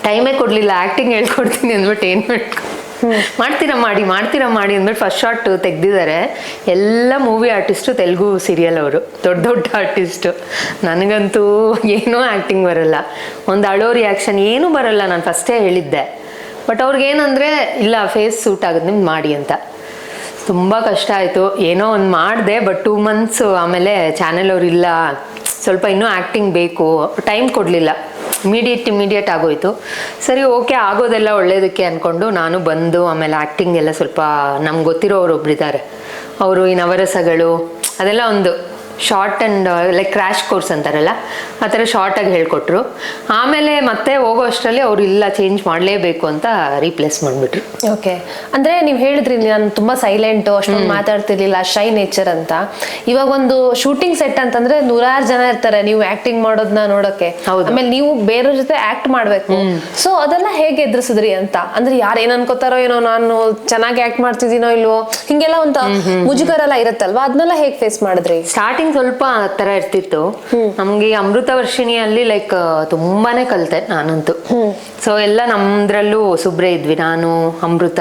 Speaker 2: ಟೈಮೇ ಕೊಡ್ಲಿಲ್ಲ ಆಕ್ಟಿಂಗ್ ಹೇಳ್ಕೊಡ್ತೀನಿ ಅಂದ್ಬಿಟ್ಟು ಏನು ಮಾಡ್ಕೊ ಮಾಡ್ತೀರಾ ಮಾಡಿ ಮಾಡ್ತೀರಾ ಮಾಡಿ ಅಂದ್ಬಿಟ್ಟು ಫಸ್ಟ್ ಶಾಟ್ ತೆಗ್ದಿದ್ದಾರೆ. ಎಲ್ಲ ಮೂವಿ ಆರ್ಟಿಸ್ಟು ತೆಲುಗು ಸೀರಿಯಲ್ ಅವರು, ದೊಡ್ಡ ದೊಡ್ಡ ಆರ್ಟಿಸ್ಟು ನನಗಂತೂ ಏನೂ ಆ್ಯಕ್ಟಿಂಗ್ ಬರಲ್ಲ. ಒಂದು ಅಳೋ ರಿಯಾಕ್ಷನ್ ಏನೂ ಬರಲ್ಲ ನಾನು ಫಸ್ಟೇ ಹೇಳಿದ್ದೆ. ಬಟ್ ಅವ್ರಿಗೇನಂದರೆ, ಇಲ್ಲ ಫೇಸ್ ಸೂಟ್ ಆಗುತ್ತೆ ನಿಮ್ಗೆ ಮಾಡಿ ಅಂತ. ತುಂಬ ಕಷ್ಟ ಆಯಿತು. ಏನೋ ಒಂದು ಮಾಡಿದೆ ಬಟ್ ಟೂ ಮಂತ್ಸ್ ಆಮೇಲೆ ಚಾನೆಲ್ ಅವ್ರು ಇಲ್ಲ. ಸ್ವಲ್ಪ ಇನ್ನೂ ಆ್ಯಕ್ಟಿಂಗ್ ಬೇಕು. ಟೈಮ್ ಕೊಡಲಿಲ್ಲ. ಇಮಿಡಿಯೇಟ್ ಇಮಿಡಿಯೇಟ್ ಆಗೋಯ್ತು. ಸರಿ ಓಕೆ ಆಗೋದೆಲ್ಲ ಒಳ್ಳೇದಕ್ಕೆ ಅಂದ್ಕೊಂಡು ನಾನು ಬಂದು ಆಮೇಲೆ ಆ್ಯಕ್ಟಿಂಗ್ ಎಲ್ಲ ಸ್ವಲ್ಪ ನಮ್ಗೆ ಗೊತ್ತಿರೋರು ಒಬ್ರಿದ್ದಾರೆ ಅವರು ಈ ನವರಸಗಳು, ಅದೆಲ್ಲ ಒಂದು short and like crash course ಅಂತಾರಲ್ಲ ಆ ಥರ ಶಾರ್ಟಾಗಿ ಹೇಳ್ಕೊಟ್ರು. ಆಮೇಲೆ ಮತ್ತೆ ಹೋಗೋ ಅಷ್ಟರಲ್ಲಿ ಅವ್ರು ಇಲ್ಲ ಚೇಂಜ್ ಮಾಡಲೇಬೇಕು ಅಂತ ರೀಪ್ಲೇಸ್ ಮಾಡಿಬಿಟ್ರು.
Speaker 1: ಓಕೆ ಅಂದ್ರೆ ನೀವು ಹೇಳಿದ್ರಿ ನಾನು ತುಂಬಾ ಸೈಲೆಂಟ್ ಅಷ್ಟೊಂದು ಮಾತಾಡ್ತಿರ್ಲಿಲ್ಲ ಶೈ ನೇಚರ್ ಅಂತ. ಇವಾಗ ಒಂದು ಶೂಟಿಂಗ್ ಸೆಟ್ ಅಂತಂದ್ರೆ ನೂರಾರು ಜನ ಇರ್ತಾರೆ ನೀವು ಆಕ್ಟಿಂಗ್ ಮಾಡೋದನ್ನ
Speaker 2: ನೋಡೋಕೆ.
Speaker 1: ಆಮೇಲೆ ನೀವು ಬೇರೆಯವ್ರ ಜೊತೆ ಆಕ್ಟ್ ಮಾಡ್ಬೇಕು. ಸೊ ಅದೆಲ್ಲ ಹೇಗೆ ಎದುರಿಸಿದ್ರಿ ಅಂತ? ಅಂದ್ರೆ ಯಾರು ಏನ್ ಅನ್ಕೋತಾರೋ ಏನೋ ನಾನು ಚೆನ್ನಾಗಿ ಆಕ್ಟ್ ಮಾಡ್ತಿದ್ದೀನೋ ಇಲ್ವೋ ಹಿಂಗೆಲ್ಲ ಒಂದು ಮುಜುಗರ ಎಲ್ಲ ಇರುತ್ತಲ್ವಾ? ಅದನ್ನೆಲ್ಲ ಹೇಗೆ ಫೇಸ್ ಮಾಡಿದ್ರಿ?
Speaker 2: ಸ್ಟಾರ್ಟಿಂಗ್ ಸ್ವಲ್ಪ ಆ ತರ ಇರ್ತಿತ್ತು. ನಮ್ಗೆ ಅಮೃತ ವರ್ಷಿಣಿಯಲ್ಲಿ ಲೈಕ್ ತುಂಬಾನೇ ಕಲಿತೆ ನಾನಂತೂ. ಸೊ ಎಲ್ಲ ನಮ್ದ್ರಲ್ಲೂ ಸುಬ್ರೆ ಇದ್ವಿ. ನಾನು ಅಮೃತ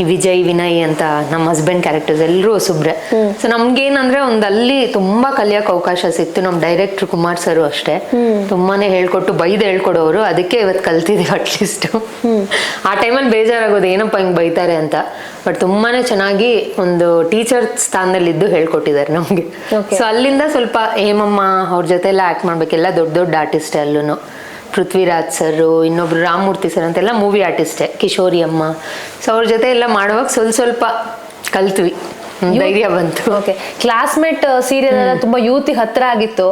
Speaker 2: ಈ ವಿಜಯ್ ವಿನಯ್ ಅಂತ ನಮ್ಮ ಹಸ್ಬೆಂಡ್ ಕ್ಯಾರೆಕ್ಟರ್ಸ್ ಎಲ್ಲರೂ ಸುಬ್ರೆ. ಸೊ ನಮ್ಗೇನಂದ್ರೆ ಒಂದ್ ಅಲ್ಲಿ ತುಂಬಾ ಕಲಿಯಕ್ ಅವಕಾಶ ಸಿಕ್ತು. ನಮ್ ಡೈರೆಕ್ಟರ್ ಕುಮಾರ್ ಸರ್ ಅಷ್ಟೇ. ತುಂಬಾನೇ ಹೇಳ್ಕೊಟ್ಟು ಬೈದು ಹೇಳ್ಕೊಡೋರು ಅದಕ್ಕೆ ಇವತ್ತು ಕಲ್ತಿದೀವಿ ಅಟ್ಲೀಸ್ಟ್ ಆ ಟೈಮಲ್ಲಿ ಬೇಜಾರಾಗೋದು ಏನಪ್ಪ ಹಿಂಗ್ ಬೈತಾರೆ ಅಂತ. ಬಟ್ ತುಂಬಾನೇ ಚೆನ್ನಾಗಿ ಒಂದು ಟೀಚರ್ ಸ್ಥಾನದಲ್ಲಿ ಇದ್ದು ಹೇಳ್ಕೊಟ್ಟಿದ್ದಾರೆ ನಮ್ಗೆ. ಸೊ ಅಲ್ಲಿಂದ ಸ್ವಲ್ಪ ಹೇಮಮ್ಮ ಅವ್ರ ಜೊತೆ ಎಲ್ಲ ಆಕ್ಟ್ ಮಾಡ್ಬೇಕೆಲ್ಲ ದೊಡ್ಡ ದೊಡ್ಡ ಆರ್ಟಿಸ್ಟ್ ಅಲ್ಲೂ ಪೃಥ್ವಿರಾಜ್ ಸರ್ ಇನ್ನೊಬ್ರು ರಾಮಮೂರ್ತಿ ಸರ್ ಅಂತೆಲ್ಲ ಮೂವಿ ಆರ್ಟಿಸ್ಟೇ ಕಿಶೋರಿ ಅಮ್ಮ. ಸೊ ಅವ್ರ ಜೊತೆ ಎಲ್ಲ ಮಾಡುವಾಗ ಸ್ವಲ್ಪ ಸ್ವಲ್ಪ ಕಲ್ತ್ವಿ. ಧೈರ್ಯ ಬಂತು.
Speaker 1: ಓಕೆ ಕ್ಲಾಸ್ಮೇಟ್ ಸೀರಿಯಲ್ ಎಲ್ಲ ತುಂಬಾ ಯೂತ್ ಹತ್ರ ಆಗಿತ್ತು.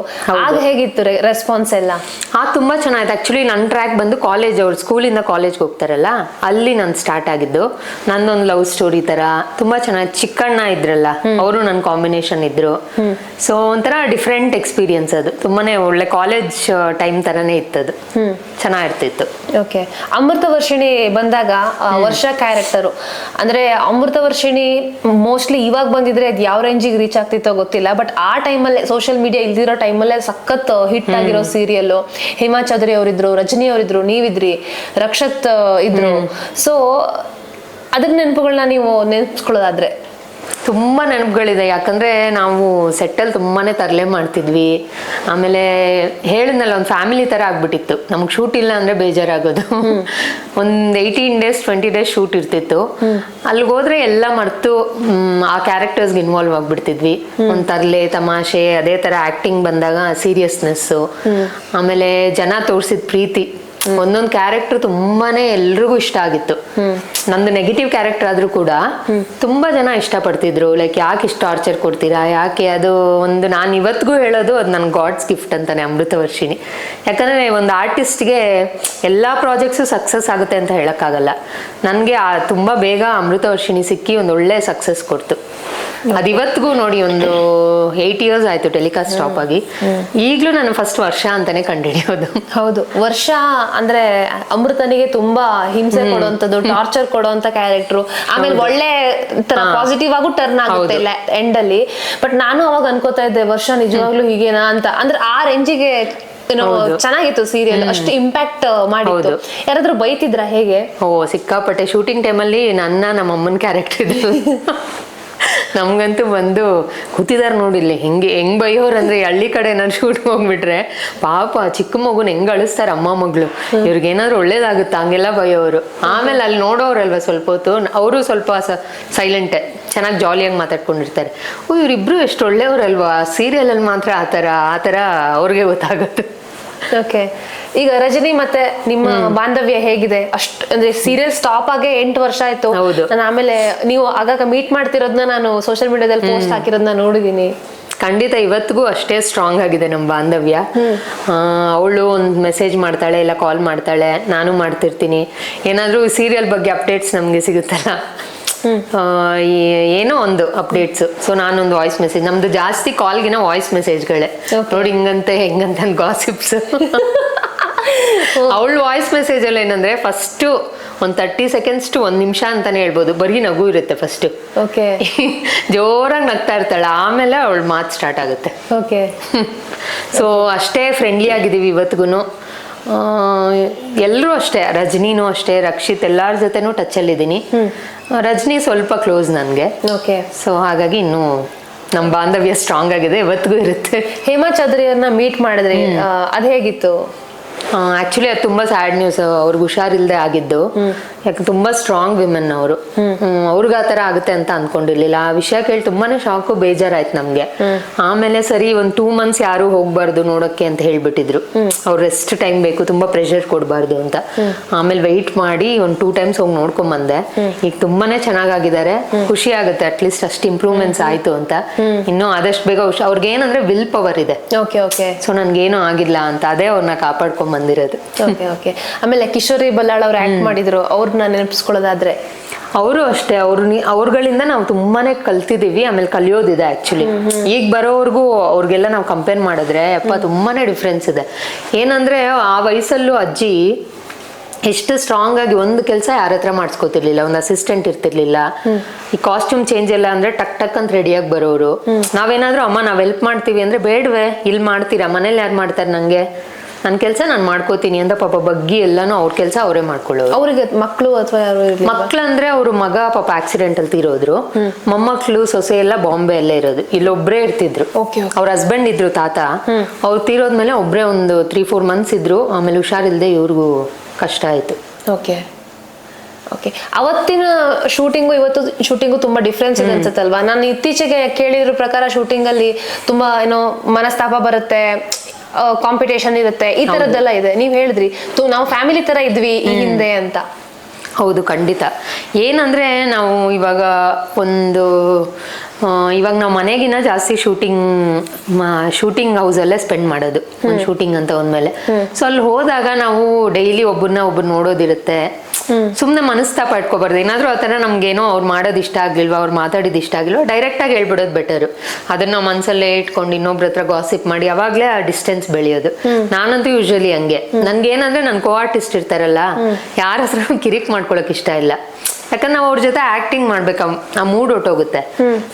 Speaker 1: ಆಗ ಹೇಗಿತ್ತು ರೆಸ್ಪಾನ್ಸ್ ಎಲ್ಲ?
Speaker 2: ಆ ತುಂಬಾ ಚೆನ್ನಾಗಿತ್ತು. ಆಕ್ಚುಲಿ ನನ್ನ ಟ್ರ್ಯಾಕ್ ಬಂದು ಕಾಲೇಜ್ ಅವ್ರು ಸ್ಕೂಲಿಂದ ಕಾಲೇಜ್ಗೆ ಹೋಗ್ತಾರಲ್ಲ ಅಲ್ಲಿ ನಾನು ಸ್ಟಾರ್ಟ್ ಆಗಿದ್ದು. ನಂದೊಂದು ಲವ್ ಸ್ಟೋರಿ ತರ ತುಂಬಾ ಚೆನ್ನಾಗಿ ಚಿಕ್ಕಣ್ಣ ಇದ್ರಲ್ಲ ಅವರು ನನ್ನ ಕಾಂಬಿನೇಷನ್ ಇದ್ರು. ಸೊ ಒಂಥರ ಡಿಫ್ರೆಂಟ್ ಎಕ್ಸ್ಪೀರಿಯನ್ಸ್ ಅದು. ತುಂಬಾನೇ ಒಳ್ಳೆ ಕಾಲೇಜ್ ಟೈಮ್ ತರನೇ ಇತ್ತದು. ಚೆನ್ನಾಗಿರ್ತಿತ್ತು.
Speaker 1: ಓಕೆ ಅಮೃತ ವರ್ಷಿಣಿ ಬಂದಾಗ ಆ, ವರ್ಷ ಕ್ಯಾರೆಕ್ಟರು ಅಂದ್ರೆ ಅಮೃತ ವರ್ಷಿಣಿ ಮೋಸ್ಟ್ಲಿ ಇವಾಗ ಬಂದಿದ್ರೆ ಅದು ಯಾವ ರೇಂಜಿಗೆ ರೀಚ್ ಆಗ್ತಿತ್ತೋ ಗೊತ್ತಿಲ್ಲ. ಬಟ್ ಆ ಟೈಮಲ್ಲೇ ಸೋಷಿಯಲ್ ಮೀಡಿಯಾ ಇಲ್ದಿರೋ ಟೈಮಲ್ಲೇ ಸಖತ್ ಹಿಟ್ ಆಗಿರೋ ಸೀರಿಯಲ್ ಹಿಮಾ ಚೌಧರಿ ಅವರಿದ್ರು ರಜನಿ ಅವರಿದ್ರು ನೀವಿದ್ರಿ ರಕ್ಷತ್ ಆ, ಇದ್ರು ಸೊ ಅದ್ರ ನೆನಪುಗಳನ್ನ ನೀವು ನೆನ್ಪಿಸ್ಕೊಳ್ಳೋದಾದ್ರೆ
Speaker 2: ತುಂಬಾ ನೆನಪುಗಳಿದೆ. ಯಾಕಂದ್ರೆ ನಾವು ಸೆಟ್ಟಲ್ಲಿ ತುಂಬಾನೇ ತರಲೆ ಮಾಡ್ತಿದ್ವಿ. ಆಮೇಲೆ ಹೇಳಿದ್ನಲ್ಲ ಒಂದು ಫ್ಯಾಮಿಲಿ ತರ ಆಗ್ಬಿಟ್ಟಿತ್ತು. ನಮ್ಗೆ ಶೂಟ್ ಇಲ್ಲ ಅಂದ್ರೆ ಬೇಜಾರಾಗೋದು. ಒಂದ್ eighteen days twenty days shoot ಇರ್ತಿತ್ತು. ಅಲ್ಲಿಗೆ ಹೋದ್ರೆ ಎಲ್ಲ ಮರ್ತು ಆ ಕ್ಯಾರೆಕ್ಟರ್ಸ್ಗೆ ಇನ್ವಾಲ್ವ್ ಆಗ್ಬಿಡ್ತಿದ್ವಿ. ಒಂದ್ ತರ್ಲೆ ತಮಾಷೆ ಅದೇ ತರ ಆಕ್ಟಿಂಗ್ ಬಂದಾಗ ಸೀರಿಯಸ್ನೆಸ್ ಆಮೇಲೆ ಜನ ತೋರಿಸಿದ ಪ್ರೀತಿ. ಒಂದೊಂದು ಕ್ಯಾರೆಕ್ಟರ್ ತುಂಬಾನೇ ಎಲ್ರಿಗೂ ಇಷ್ಟ ಆಗಿತ್ತು. ನಂದು ನೆಗೆಟಿವ್ ಕ್ಯಾರೆಕ್ಟರ್ ಆದ್ರೂ ಕೂಡ ತುಂಬಾ ಜನ ಇಷ್ಟಪಡ್ತಿದ್ರು. ಲೈಕ್ ಯಾಕೆ ಇಷ್ಟು ಟಾರ್ಚರ್ ಕೊಡ್ತೀರಾ? ಯಾಕೆ ಅದು ಒಂದು ನಾನು ಇವತ್ತಿಗೂ ಹೇಳೋದು ಅದು ನನ್ನ ಗಾಡ್ಸ್ ಗಿಫ್ಟ್ ಅಂತಾನೆ ಅಮೃತ ವರ್ಷಿಣಿ ಯಾಕಂದ್ರೆ ಒಂದು ಆರ್ಟಿಸ್ಟ್ಗೆ ಎಲ್ಲಾ ಪ್ರಾಜೆಕ್ಟ್ಸು ಸಕ್ಸಸ್ ಆಗುತ್ತೆ ಅಂತ ಹೇಳಕ್ಕಾಗಲ್ಲ. ನನಗೆ ತುಂಬಾ ಬೇಗ ಅಮೃತ ವರ್ಷಿಣಿ ಸಿಕ್ಕಿ ಒಂದು ಒಳ್ಳೆ ಸಕ್ಸಸ್ ಕೊಡ್ತು. ಅದು ಇವತ್ತಿಗೂ ನೋಡಿ ಒಂದು ಏಯ್ಟ್ ಇಯರ್ಸ್ ಆಯ್ತು ಟೆಲಿಕಾಸ್ಟ್ ಸ್ಟಾಪ್ ಆಗಿ. ಈಗಲೂ ನಾನು ಫಸ್ಟ್ ವರ್ಷ ಅಂತಾನೆ ಕಂಡುಹಿಡಿಯೋದು.
Speaker 1: ಹೌದು. ವರ್ಷ ಅಂದ್ರೆ ಅಮೃತನಿಗೆ ತುಂಬಾ ಹಿಂಸೆ ಕೊಡುವಂತದ್ದು ಟಾರ್ಚರ್ ಕೊಡುವಂತ ಕ್ಯಾರೆಕ್ಟರ್ ಆಮೇಲೆ ಒಳ್ಳೆ ತರ ಪಾಸಿಟಿವ್ ಆಗು ಟರ್ನ್ ಆಗುತ್ತೆ ಎಂಡ್ ಅಲ್ಲಿ. ಬಟ್ ನಾನು ಅವಾಗ ಅನ್ಕೋತಾ ಇದ್ದೆ ವರ್ಷ ನಿಜವಾಗ್ಲೂ ಹೀಗೇನಾ ಅಂತ. ಅಂದ್ರೆ ಆ ರೇಂಜಿಗೆ ಏನೋ. ಚೆನ್ನಾಗಿತ್ತು ಸೀರಿಯಲ್ ಅಷ್ಟು ಇಂಪ್ಯಾಕ್ಟ್ ಮಾಡಿತ್ತು. ಯಾರಾದ್ರೂ ಬೈತಿದ್ರ ಹೇಗೆ?
Speaker 2: ಓ ಸಿಕ್ಕಾಪಟ್ಟೆ. ಶೂಟಿಂಗ್ ಟೈಮಲ್ಲಿ ನನ್ನ ನಮ್ಮ ಅಮ್ಮನ ಕ್ಯಾರೆಕ್ಟರ್ ಇದ್ರು ನಮ್ಗಂತೂ ಬಂದು ಕೂತಿದಾರೆ ನೋಡಿಲ್ಲಿ ಹೆಂಗೆ, ಹೆಂಗ್ ಬೈಯೋರು ಅಂದರೆ ಹಳ್ಳಿ ಕಡೆ ನಾನು ಶೂಟ್ ಹೋಗ್ಬಿಟ್ರೆ ಪಾಪ ಚಿಕ್ಕ ಮಗುನ ಹೆಂಗೆ ಅಳಿಸ್ತಾರೆ ಅಮ್ಮ ಮಗಳು. ಇವ್ರಿಗೆ ಏನಾದ್ರು ಒಳ್ಳೇದಾಗುತ್ತಾ? ಹಂಗೆಲ್ಲ ಬೈಯೋರು. ಆಮೇಲೆ ಅಲ್ಲಿ ನೋಡೋರಲ್ವ ಸ್ವಲ್ಪ ಹೊತ್ತು? ಅವರು ಸ್ವಲ್ಪ ಸೈಲೆಂಟೆ ಚೆನ್ನಾಗಿ ಜಾಲಿಯಾಗಿ ಮಾತಾಡ್ಕೊಂಡಿರ್ತಾರೆ. ಓ, ಇವರಿಬ್ರು ಎಷ್ಟು ಒಳ್ಳೆಯವರಲ್ವಾ? ಸೀರಿಯಲಲ್ಲಿ ಮಾತ್ರ ಆ ಥರ ಆ ಥರ ಅವ್ರಿಗೆ ಗೊತ್ತಾಗುತ್ತೆ.
Speaker 1: ಓಕೆ ಈಗ ರಜನಿ ಮತ್ತೆ ನಿಮ್ಮ ಬಾಂಧವ್ಯ ಹೇಗಿದೆ? ಅಷ್ಟ್ ಅಂದ್ರೆ ಸೀರಿಯಲ್ ಸ್ಟಾಪ್ ಆಗಿ ಎಂಟು ವರ್ಷ ಆಯ್ತು.
Speaker 2: ಹೌದು.
Speaker 1: ನಾನು ಆಮೇಲೆ ನೀವು ಆಗಾಗ ಮೀಟ್ ಮಾಡ್ತಿರೋದನ್ನ ನಾನು ಸೋಷಿಯಲ್ ಮೀಡಿಯಾದಲ್ಲಿ ಪೋಸ್ಟ್ ಹಾಕಿರೋದನ್ನ ನೋಡಿದೀನಿ.
Speaker 2: ಖಂಡಿತ ಇವತ್ತಿಗೂ ಅಷ್ಟೇ ಸ್ಟ್ರಾಂಗ್ ಆಗಿದೆ ನಮ್ಮ ಬಾಂಧವ್ಯ. ಅವಳು ಒಂದು ಮೆಸೇಜ್ ಮಾಡ್ತಾಳೆ ಇಲ್ಲ ಕಾಲ್ ಮಾಡ್ತಾಳೆ ನಾನು ಮಾಡ್ತಿರ್ತೀನಿ. ಏನಾದರೂ ಸೀರಿಯಲ್ ಬಗ್ಗೆ ಅಪ್ಡೇಟ್ಸ್ ನಮಗೆ ಸಿಗುತ್ತಲ್ಲ? ಏನೋ ಒಂದು ಅಪ್ಡೇಟ್ಸ್ ಸೊ ನಾನೊಂದು ವಾಯ್ಸ್ ಮೆಸೇಜ್ ನಮ್ದು ಜಾಸ್ತಿ ಕಾಲ್ಗಿನ ವಾಯ್ಸ್ ಮೆಸೇಜ್ಗಳೇ. ನೋಡಿ ಹಿಂಗಂತೆ ಹೆಂಗಂತ ಗಾಸಿಪ್ಸ್ ಅವಳ ವಾಯ್ಸ್ ಮೆಸೇಜ್ ಅಲ್ಲಿ ಏನಂದ್ರೆ ಫಸ್ಟ್ ಒಂದ್ ತರ್ಟಿ ಸೆಕೆಂಡ್ಸ್ ಟು ಒಂದ್ ನಿಮಿಷ ಅಂತಾನೆ ಹೇಳ್ಬೋದು. ಬರೀ ನಗು ಇರುತ್ತೆ ಫಸ್ಟ್
Speaker 1: ಓಕೆ
Speaker 2: ಜೋರಾಗಿ ನಗ್ತಾ ಇರ್ತಾಳೆ. ಆಮೇಲೆ ಅವಳ ಮಾತು ಸ್ಟಾರ್ಟ್ ಆಗುತ್ತೆ.
Speaker 1: ಓಕೆ
Speaker 2: ಸೊ ಅಷ್ಟೇ ಫ್ರೆಂಡ್ಲಿ ಆಗಿದ್ದೀವಿ ಇವತ್ತಿಗೂ ಎಲ್ಲರೂ ಅಷ್ಟೇ ರಜನಿನೂ ಅಷ್ಟೇ ರಕ್ಷಿತ್ ಎಲ್ಲರ ಜೊತೆನೂ ಟಚ್ಚಲ್ಲಿದ್ದೀನಿ ರಜನಿ ಸ್ವಲ್ಪ ಕ್ಲೋಸ್ ನನಗೆ.
Speaker 1: ಓಕೆ
Speaker 2: ಸೊ ಹಾಗಾಗಿ ಇನ್ನೂ ನಮ್ಮ ಬಾಂಧವ್ಯ ಸ್ಟ್ರಾಂಗ್ ಆಗಿದೆ ಇವತ್ತಿಗೂ ಇರುತ್ತೆ.
Speaker 1: ಹೇಮಾ ಚೌಧರಿಯವ್ರನ್ನ ಮೀಟ್ ಮಾಡಿದ್ರೆ ಅದ್ ಹೇಗಿತ್ತು?
Speaker 2: ಆಕ್ಚುಲಿ ಅದು ತುಂಬಾ ಸ್ಯಾಡ್ ನ್ಯೂಸ್ ಅವ್ರಿಗೆ ಹುಷಾರಿಲ್ಲದೆ ಆಗಿದ್ದು. ಯಾಕೆ ತುಂಬಾ ಸ್ಟ್ರಾಂಗ್ ವಿಮೆನ್ ಅವರು. ಅವ್ರಿಗೆ ಆ ಥರ ಆಗುತ್ತೆ ಅಂತ ಅನ್ಕೊಂಡಿರ್ಲಿಲ್ಲ. ಆ ವಿಷಯ ಕೇಳಿ ತುಂಬಾನೇ ಶಾಕು ಬೇಜಾರಾಯ್ತು ನಮ್ಗೆ. ಆಮೇಲೆ ಸರಿ ಒಂದ್ ಟೂ ಮಂತ್ಸ್ ಯಾರು ಹೋಗ್ಬಾರ್ದು ನೋಡಕ್ಕೆ ಅಂತ ಹೇಳ್ಬಿಟ್ಟಿದ್ರು. ಅವ್ರು ರೆಸ್ಟ್ ಟೈಮ್ ಬೇಕು ತುಂಬಾ ಪ್ರೆಷರ್ ಕೊಡಬಾರ್ದು ಅಂತ. ಆಮೇಲೆ ವೆಯ್ಟ್ ಮಾಡಿ ಒಂದ್ ಟೂ ಟೈಮ್ಸ್ ಹೋಗಿ ನೋಡ್ಕೊಂಡ್ ಬಂದೆ ಈಗ ತುಂಬಾನೇ ಚೆನ್ನಾಗಿದ್ದಾರೆ ಖುಷಿ ಆಗುತ್ತೆ ಅಟ್ ಲೀಸ್ಟ್ ಅಷ್ಟು ಇಂಪ್ರೂವ್ಮೆಂಟ್ಸ್ ಆಯ್ತು ಅಂತ. ಇನ್ನೂ ಆದಷ್ಟು ಬೇಗ ಅವ್ರಿಗೆ ಏನಂದ್ರೆ ವಿಲ್ ಪವರ್ ಇದೆ.
Speaker 1: ಓಕೆ ಓಕೆ
Speaker 2: ಸೊ ನನ್ಗೇನು ಆಗಿಲ್ಲ ಅಂತ. ಅದೇ ಅವ್ರನ್ನ ಕಾಪಾಡ್ಕೊಂಡ್ ಬಂದಿರೋದು
Speaker 1: ಓಕೆ ಓಕೆ ಆಮೇಲೆ ಕಿಶೋರಿ ಬಲ್ಲಾಳ್ ಅವ್ರು ಆಕ್ಟ್ ಮಾಡಿದ್ರು ಅವ್ರನ್ನ ನೆನಪಿಸ್ಕೊಳ್ಳೋದಾದ್ರೆ.
Speaker 2: ಅವರು ಅಷ್ಟೇ ಅವ್ರ ಅವ್ರಗಳಿಂದ ನಾವು ತುಂಬಾನೇ ಕಲ್ತಿದೀವಿ ಆಮೇಲೆ ಕಲಿಯೋದಿದೆ ಆಕ್ಚುಲಿ ಈಗ ಬರೋವರೆಗೂ ಅವ್ರಿಗೆಲ್ಲ ನಾವು ಕಂಪೇರ್ ಮಾಡಿದ್ರೆ ಅಪ್ಪ ತುಂಬಾನೇ ಡಿಫ್ರೆನ್ಸ್ ಇದೆ. ಏನಂದ್ರೆ ಆ ವಯಸ್ಸಲ್ಲೂ ಅಜ್ಜಿ ಎಷ್ಟು ಸ್ಟ್ರಾಂಗ್ ಆಗಿ ಒಂದು ಕೆಲಸ ಯಾರ ಹತ್ರ ಮಾಡಿಸ್ಕೋತಿರ್ಲಿಲ್ಲ ಒಂದು ಅಸಿಸ್ಟೆಂಟ್ ಇರ್ತಿರ್ಲಿಲ್ಲ. ಈ ಕಾಸ್ಟ್ಯೂಮ್ ಚೇಂಜ್ ಎಲ್ಲ ಅಂದ್ರೆ ಟಕ್ ಟಕ್ ಅಂತ ರೆಡಿಯಾಗಿ ಬರೋರು. ನಾವೇನಾದ್ರೂ ಅಮ್ಮ ನಾವ್ ಹೆಲ್ಪ್ ಮಾಡ್ತೀವಿ ಅಂದ್ರೆ ಬೇಡವೆ ಇಲ್ಲಿ ಮಾಡ್ತೀರಾ ಮನೇಲಿ ಯಾರು ಮಾಡ್ತಾರೆ ನಂಗೆ? ನನ್ನ ಕೆಲಸ ನಾನು ಮಾಡ್ಕೋತೀನಿ ಅಂತ ಪಾಪ ಬಗ್ಗಿ ಎಲ್ಲಾನು ಅವ್ರ ಕೆಲಸ ಅವರೇ ಮಾಡ್ಕೊಳ್ಳೋರು.
Speaker 1: ಅವ್ರಿಗೆ ಮಕ್ಕಳು ಅಥವಾ?
Speaker 2: ಮಕ್ಳಂದ್ರೆ ಅವ್ರ ಮಗ ಪಾಪ ಆಕ್ಸಿಡೆಂಟ್ ಅಲ್ಲಿ ತೀರೋದ್ರು. ಮೊಮ್ಮಕ್ಳು ಸೊಸೆ ಎಲ್ಲ ಬಾಂಬೆ ಅಲ್ಲೇ ಇರೋದು. ಇಲ್ಲೊಬ್ರೇ ಇರ್ತಿದ್ರು. ಅವ್ರ ಹಸ್ಬೆಂಡ್ ಇದ್ರು ತಾತ. ಅವ್ರು ತೀರೋದ್ಮೇಲೆ ಒಬ್ರೇ ಒಂದು ತ್ರೀ ಫೋರ್ ಮಂತ್ಸ್ ಇದ್ರು. ಆಮೇಲೆ ಹುಷಾರಿಲ್ದೆ ಇವ್ರಿಗೂ ಕಷ್ಟ ಆಯ್ತು.
Speaker 1: ಓಕೆ. ಓಕೆ. ಅವತ್ತಿನ ಶೂಟಿಂಗು ಇವತ್ತು ಶೂಟಿಂಗು ತುಂಬಾ ಡಿಫ್ರೆನ್ಸ್ ಇದೆ ಅನ್ಸುತ್ತಲ್ವಾ? ನಾನು ಇತ್ತೀಚೆಗೆ ಕೇಳಿದ್ರ ಪ್ರಕಾರ ಶೂಟಿಂಗ್ ಅಲ್ಲಿ ತುಂಬಾ ಏನೋ ಮನಸ್ತಾಪ ಬರುತ್ತೆ. ಕಾಂಪಿಟೇಷನ್ ಇರುತ್ತೆ. ಈ ತರದ್ದೆಲ್ಲ ಇದೆ. ನೀವ್ ಹೇಳಿದ್ರಿ ನಾವು ಫ್ಯಾಮಿಲಿ ತರ ಇದ್ವಿ ಈ ಹಿಂದೆ ಅಂತ.
Speaker 2: ಹೌದು ಖಂಡಿತ. ಏನಂದ್ರೆ ನಾವು ಇವಾಗ ಒಂದು ಇವಾಗ ನಾವು ಮನೆಗಿನ್ನ ಜಾಸ್ತಿ ಶೂಟಿಂಗ್ ಶೂಟಿಂಗ್ ಹೌಸಲ್ಲೇ ಸ್ಪೆಂಡ್ ಮಾಡೋದು. ಒಂದು ಶೂಟಿಂಗ್ ಅಂತ ಒಂದ್ಮೇಲೆ ಸೊ ಅಲ್ಲಿ ಹೋದಾಗ ನಾವು ಡೈಲಿ ಒಬ್ಬರನ್ನ ಒಬ್ರು ನೋಡೋದಿರುತ್ತೆ. ಸುಮ್ಮನೆ ಮನಸ್ತಾಪ ಇಟ್ಕೋಬಾರ್ದು ಏನಾದ್ರೂ ಆ ಥರ ನಮ್ಗೇನೋ ಅವ್ರು ಮಾಡೋದು ಇಷ್ಟ ಆಗ್ಲಿಲ್ವಾ ಅವ್ರು ಮಾತಾಡಿದ ಇಷ್ಟ ಆಗಿಲ್ವ ಡೈರೆಕ್ಟ್ ಆಗಿ ಹೇಳ್ಬಿಡೋದು ಬೆಟರ್ ಅದನ್ನ ನಾವು ಮನ್ಸಲ್ಲೇ ಇಟ್ಕೊಂಡು ಇನ್ನೊಬ್ರ ಹತ್ರ ಗಾಸಿಪ್ ಮಾಡಿ ಅವಾಗ್ಲೇ ಆ ಡಿಸ್ಟೆನ್ಸ್ ಬೆಳೆಯೋದು. ನಾನಂತೂ ಯೂಶಲಿ ಹಂಗೆ. ನನ್ಗೆ ಏನಂದ್ರೆ ನನ್ ಕೋ ಆರ್ಟಿಸ್ಟ್ ಇರ್ತಾರಲ್ಲ ಯಾರ ಹತ್ರ ಕಿರಿಕ್ ಮಾಡ್ಕೊಳಕ್ ಇಷ್ಟ ಇಲ್ಲ. ಯಾಕಂದ್ರೆ ನಾವು ಅವ್ರ ಜೊತೆ ಆಕ್ಟಿಂಗ್ ಮಾಡ್ಬೇಕು ಆ- ಮೂಡ್ ಹೊಟ್ಟೋಗುತ್ತೆ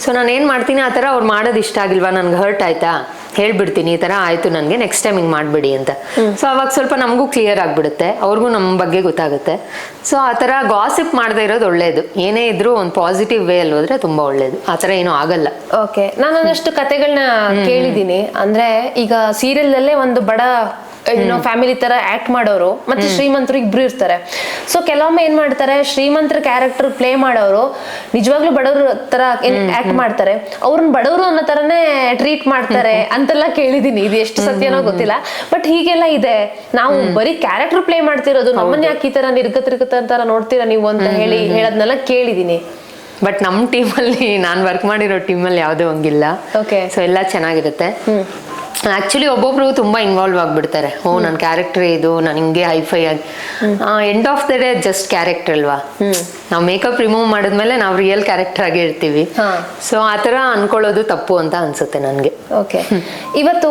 Speaker 2: ಸೊ ನಾನು ಏನ್ ಮಾಡ್ತೀನಿ ಆ ತರ ಅವ್ರು ಮಾಡೋದು ಇಷ್ಟ ಆಗಿಲ್ವಾ ನನ್ಗೆ ಹರ್ಟ್ ಆಯ್ತಾ? ಹೇಳ್ಬಿಡ್ತೀನಿ ಈ ತರ ಆಯ್ತು ನನ್ಗೆ ನೆಕ್ಸ್ಟ್ ಟೈಮ್ ಹಿಂಗ್ ಮಾಡ್ಬಿಡಿ ಅಂತ. ಸೊ ಅವಾಗ ಸ್ವಲ್ಪ ನಮಗೂ ಕ್ಲಿಯರ್ ಆಗ್ಬಿಡುತ್ತೆ ಅವ್ರಿಗೂ ನಮ್ಮ ಬಗ್ಗೆ ಗೊತ್ತಾಗುತ್ತೆ. ಸೊ ಆ ತರ ಗಾಸಿಪ್ ಮಾಡದೇ ಇರೋದು ಒಳ್ಳೇದು. ಏನೇ ಇದ್ರೂ ಒಂದು ಪಾಸಿಟಿವ್ ವೇ ಅಲ್ಲಿ ಹೋದ್ರೆ ತುಂಬಾ ಒಳ್ಳೇದು. ಆ ತರ ಏನೂ ಆಗಲ್ಲ.
Speaker 1: ಓಕೆ ನಾನು ಒಂದಷ್ಟು ಕತೆಗಳನ್ನ ಕೇಳಿದ್ದೀನಿ. ಅಂದ್ರೆ ಈಗ ಸೀರಿಯಲ್ ಅಲ್ಲೇ ಒಂದು ಬಡ ಏನೋ ಫ್ಯಾಮಿಲಿ ತರ ಆಕ್ಟ್ ಮಾಡೋರು ಮತ್ತೆ ಶ್ರೀಮಂತರು ಇಬ್ರು ಇರ್ತಾರೆ. ಸೊ ಕೆಲವೊಮ್ಮೆ ಏನ್ ಮಾಡ್ತಾರೆ ಶ್ರೀಮಂತರ ಕ್ಯಾರೆಕ್ಟರ್ ಪ್ಲೇ ಮಾಡೋರು ನಿಜವಾಗ್ಲೂ ಬಡವ್ರ ತರ ಆಕ್ಟ್ ಮಾಡ್ತಾರೆ. ಅವ್ರನ್ನ ಬಡವರು ಅನ್ನೋ ತರನೇ ಟ್ರೀಟ್ ಮಾಡ್ತಾರೆ ಅಂತೆಲ್ಲ ಕೇಳಿದೀನಿ. ಇದು ಎಷ್ಟು ಸತ್ಯನೋ ಗೊತ್ತಿಲ್ಲ. ಬಟ್ ಹೀಗೆಲ್ಲ ಇದೆ. ನಾವು ಬರೀ ಕ್ಯಾರೆಕ್ಟರ್ ಪ್ಲೇ ಮಾಡ್ತಿರೋದು ನಮ್ಮನ್ನ ಯಾಕೆ ಈ ತರ ನಿರ್ಗತ ತರ ನೋಡ್ತೀರಾ ನೀವು ಅಂತ ಹೇಳಿ ಹೇಳೋದ್ನೆಲ್ಲ ಕೇಳಿದೀನಿ.
Speaker 2: ಬಟ್ ನಮ್ಮ ಟೀಮಲ್ಲಿ ನಾನು ವರ್ಕ್ ಮಾಡಿರೋ ಟೀಮಲ್ಲಿ ಯಾವುದೇ ಹಂಗಿಲ್ಲ
Speaker 1: ಓಕೆ
Speaker 2: ಸೊ ಎಲ್ಲ ಚೆನ್ನಾಗಿರುತ್ತೆ. ಆಕ್ಚುಲಿ ಒಬ್ಬೊಬ್ರು ತುಂಬಾ ಇನ್ವಾಲ್ವ್ ಆಗ್ಬಿಡ್ತಾರೆ. ಓ ನನ್ನ ಕ್ಯಾರೆಕ್ಟರ್ ಇದು ನಾನು ಹಿಂಗೆ ಹೈಫೈ ಆಗಿ. End of the day just character ಅಲ್ವಾ? ನಾವು ಮೇಕಪ್ ರಿಮೂವ್ ಮಾಡಿದ್ಮೇಲೆ ನಾವು ರಿಯಲ್ ಕ್ಯಾರೆಕ್ಟರ್ ಆಗಿ ಇರ್ತೀವಿ. ಸೊ ಆ ಥರ ಅನ್ಕೊಳ್ಳೋದು ತಪ್ಪು ಅಂತ ಅನ್ಸುತ್ತೆ ನನಗೆ.
Speaker 1: ಓಕೆ ಇವತ್ತು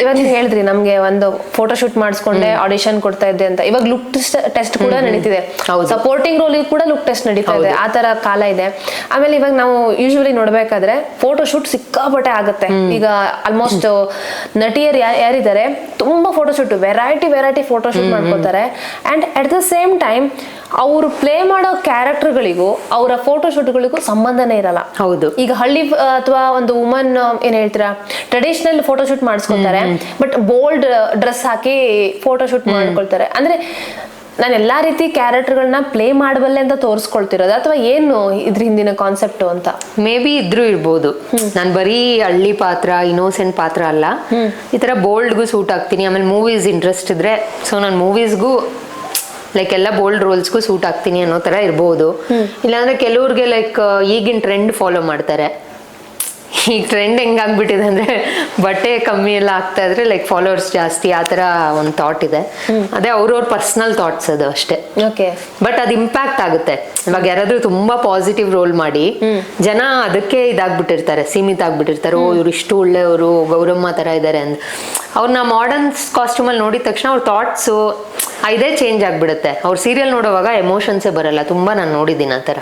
Speaker 1: ಇವಾಗ ನೀವ್ ಹೇಳಿದ್ರಿ ನಮ್ಗೆ ಒಂದು ಫೋಟೋ ಶೂಟ್ ಮಾಡಿಸ್ಕೊಂಡೆ ಆಡಿಷನ್ ಕೊಡ್ತಾ ಇದ್ದೆ ಅಂತ. ಇವಾಗ ಲುಕ್ ಟೆಸ್ಟ್ ಕೂಡ ನಡೀತಿದೆ. ಸಪೋರ್ಟಿಂಗ್ ರೋಲ್ ಕೂಡ ಲುಕ್ ಟೆಸ್ಟ್ ನಡೀತಾ ಇದೆ. ಆ ತರ ಕಾಲ ಇದೆ. ಆಮೇಲೆ ಇವಾಗ ನಾವು ಯೂಶುವಲಿ ನೋಡ್ಬೇಕಾದ್ರೆ ಫೋಟೋ ಶೂಟ್ ಸಿಕ್ಕಾಪಟ್ಟೆ ಆಗುತ್ತೆ. ಈಗ ಆಲ್ಮೋಸ್ಟ್ ನಟಿಯರು ಯಾರಿದ್ದಾರೆ ತುಂಬಾ ಫೋಟೋಶೂಟ್ ವೆರೈಟಿ ವೆರೈಟಿ ಫೋಟೋಶೂಟ್ ಮಾಡ್ಕೋತಾರೆ. And at the same time ಅವರು ಪ್ಲೇ ಮಾಡೋ ಕ್ಯಾರೆಕ್ಟರ್ಗಳಿಗೂ ಅವರ ಫೋಟೋಶೂಟ್ಗಳಿಗೂ ಸಂಬಂಧನೇ ಇರಲ್ಲ.
Speaker 2: ಹೌದು.
Speaker 1: ಈಗ ಹಳ್ಳಿ ಅಥವಾ ಒಂದು ವುಮನ್ ಏನ್ ಹೇಳ್ತೀರಾ ಟ್ರೆಡಿಷನಲ್ ಫೋಟೋಶೂಟ್ ಮಾಡಿಸ್ಕೊತಾರೆ ಬಟ್ ಬೋಲ್ಡ್ ಡ್ರೆಸ್ ಹಾಕಿ ಫೋಟೋಶೂಟ್ ಮಾಡ್ಕೊಳ್ತಾರೆ. ಅಂದ್ರೆ ನಾನು ಎಲ್ಲಾ ರೀತಿ ಕ್ಯಾರೆಕ್ಟರ್ಗಳನ್ನ ಪ್ಲೇ ಮಾಡಬಲ್ಲೆ ಅಂತ ತೋರಿಸ್ಕೊಳ್ತಿರೋದು ಅಥವಾ ಏನು ಇದ್ರ ಹಿಂದಿನ ಕಾನ್ಸೆಪ್ಟ್ ಅಂತ?
Speaker 2: ಮೇ ಬಿ ಇದ್ರೂ ಇರ್ಬೋದು. ನಾನು ಬರೀ ಹಳ್ಳಿ ಪಾತ್ರ ಇನೋಸೆಂಟ್ ಪಾತ್ರ ಅಲ್ಲ. ಈ ತರ ಬೋಲ್ಡ್ಗೂ ಸೂಟ್ ಆಗ್ತೀನಿ. ಆಮೇಲೆ ಮೂವೀಸ್ ಇಂಟ್ರೆಸ್ಟ್ ಇದ್ರೆ ಸೊ ನಾನು ಮೂವೀಸ್ಗೂ ಲೈಕ್ ಎಲ್ಲ ಬೋಲ್ಡ್ ರೋಲ್ಸ್ಗೂ ಸೂಟ್ ಆಗ್ತೀನಿ ಅನ್ನೋ ತರ ಇರ್ಬೋದು. ಇಲ್ಲಾಂದ್ರೆ ಕೆಲವ್ರಿಗೆ ಲೈಕ್ ಈಗಿನ ಟ್ರೆಂಡ್ ಫಾಲೋ ಮಾಡ್ತಾರೆ. ಈ ಟ್ರೆಂಡ್ ಹೆಂಗಾಗ್ಬಿಟ್ಟಿದೆ ಅಂದ್ರೆ ಬಟ್ಟೆ ಕಮ್ಮಿ ಎಲ್ಲ ಆಗ್ತಾ ಇದ್ರೆ ಲೈಕ್ ಫಾಲೋವರ್ಸ್ ಜಾಸ್ತಿ ಆ ತರ ಒಂದು ಥಾಟ್ ಇದೆ. ಅದೇ ಅವ್ರವ್ರ ಪರ್ಸನಲ್ ಥಾಟ್ಸ್ ಅದು ಅಷ್ಟೇ.
Speaker 1: ಓಕೆ
Speaker 2: ಬಟ್ ಅದು ಇಂಪ್ಯಾಕ್ಟ್ ಆಗುತ್ತೆ. ಇವಾಗ ಯಾರಾದ್ರೂ ತುಂಬಾ ಪಾಸಿಟಿವ್ ರೋಲ್ ಮಾಡಿ ಜನ ಅದಕ್ಕೆ ಇದಾಗ್ಬಿಟ್ಟಿರ್ತಾರೆ ಸೀಮಿತ ಆಗ್ಬಿಟ್ಟಿರ್ತಾರೆ. ಓ ಇವ್ರು ಇಷ್ಟು ಒಳ್ಳೆಯವರು ಗೌರಮ್ಮ ತರ ಇದ್ದಾರೆ ಅಂತ ಅವ್ರನ್ನ ಮಾಡರ್ನ್ ಕಾಸ್ಟ್ಯೂಮ್ ಅಲ್ಲಿ ನೋಡಿದ ತಕ್ಷಣ ಅವ್ರ ಥಾಟ್ಸು ಇದೇ ಚೇಂಜ್ ಆಗ್ಬಿಡುತ್ತೆ. ಅವ್ರ ಸೀರಿಯಲ್ ನೋಡುವಾಗ ಎಮೋಷನ್ಸೇ ಬರಲ್ಲ. ತುಂಬಾ ನಾನು ನೋಡಿದ್ದೀನಿ ಆ ಥರ.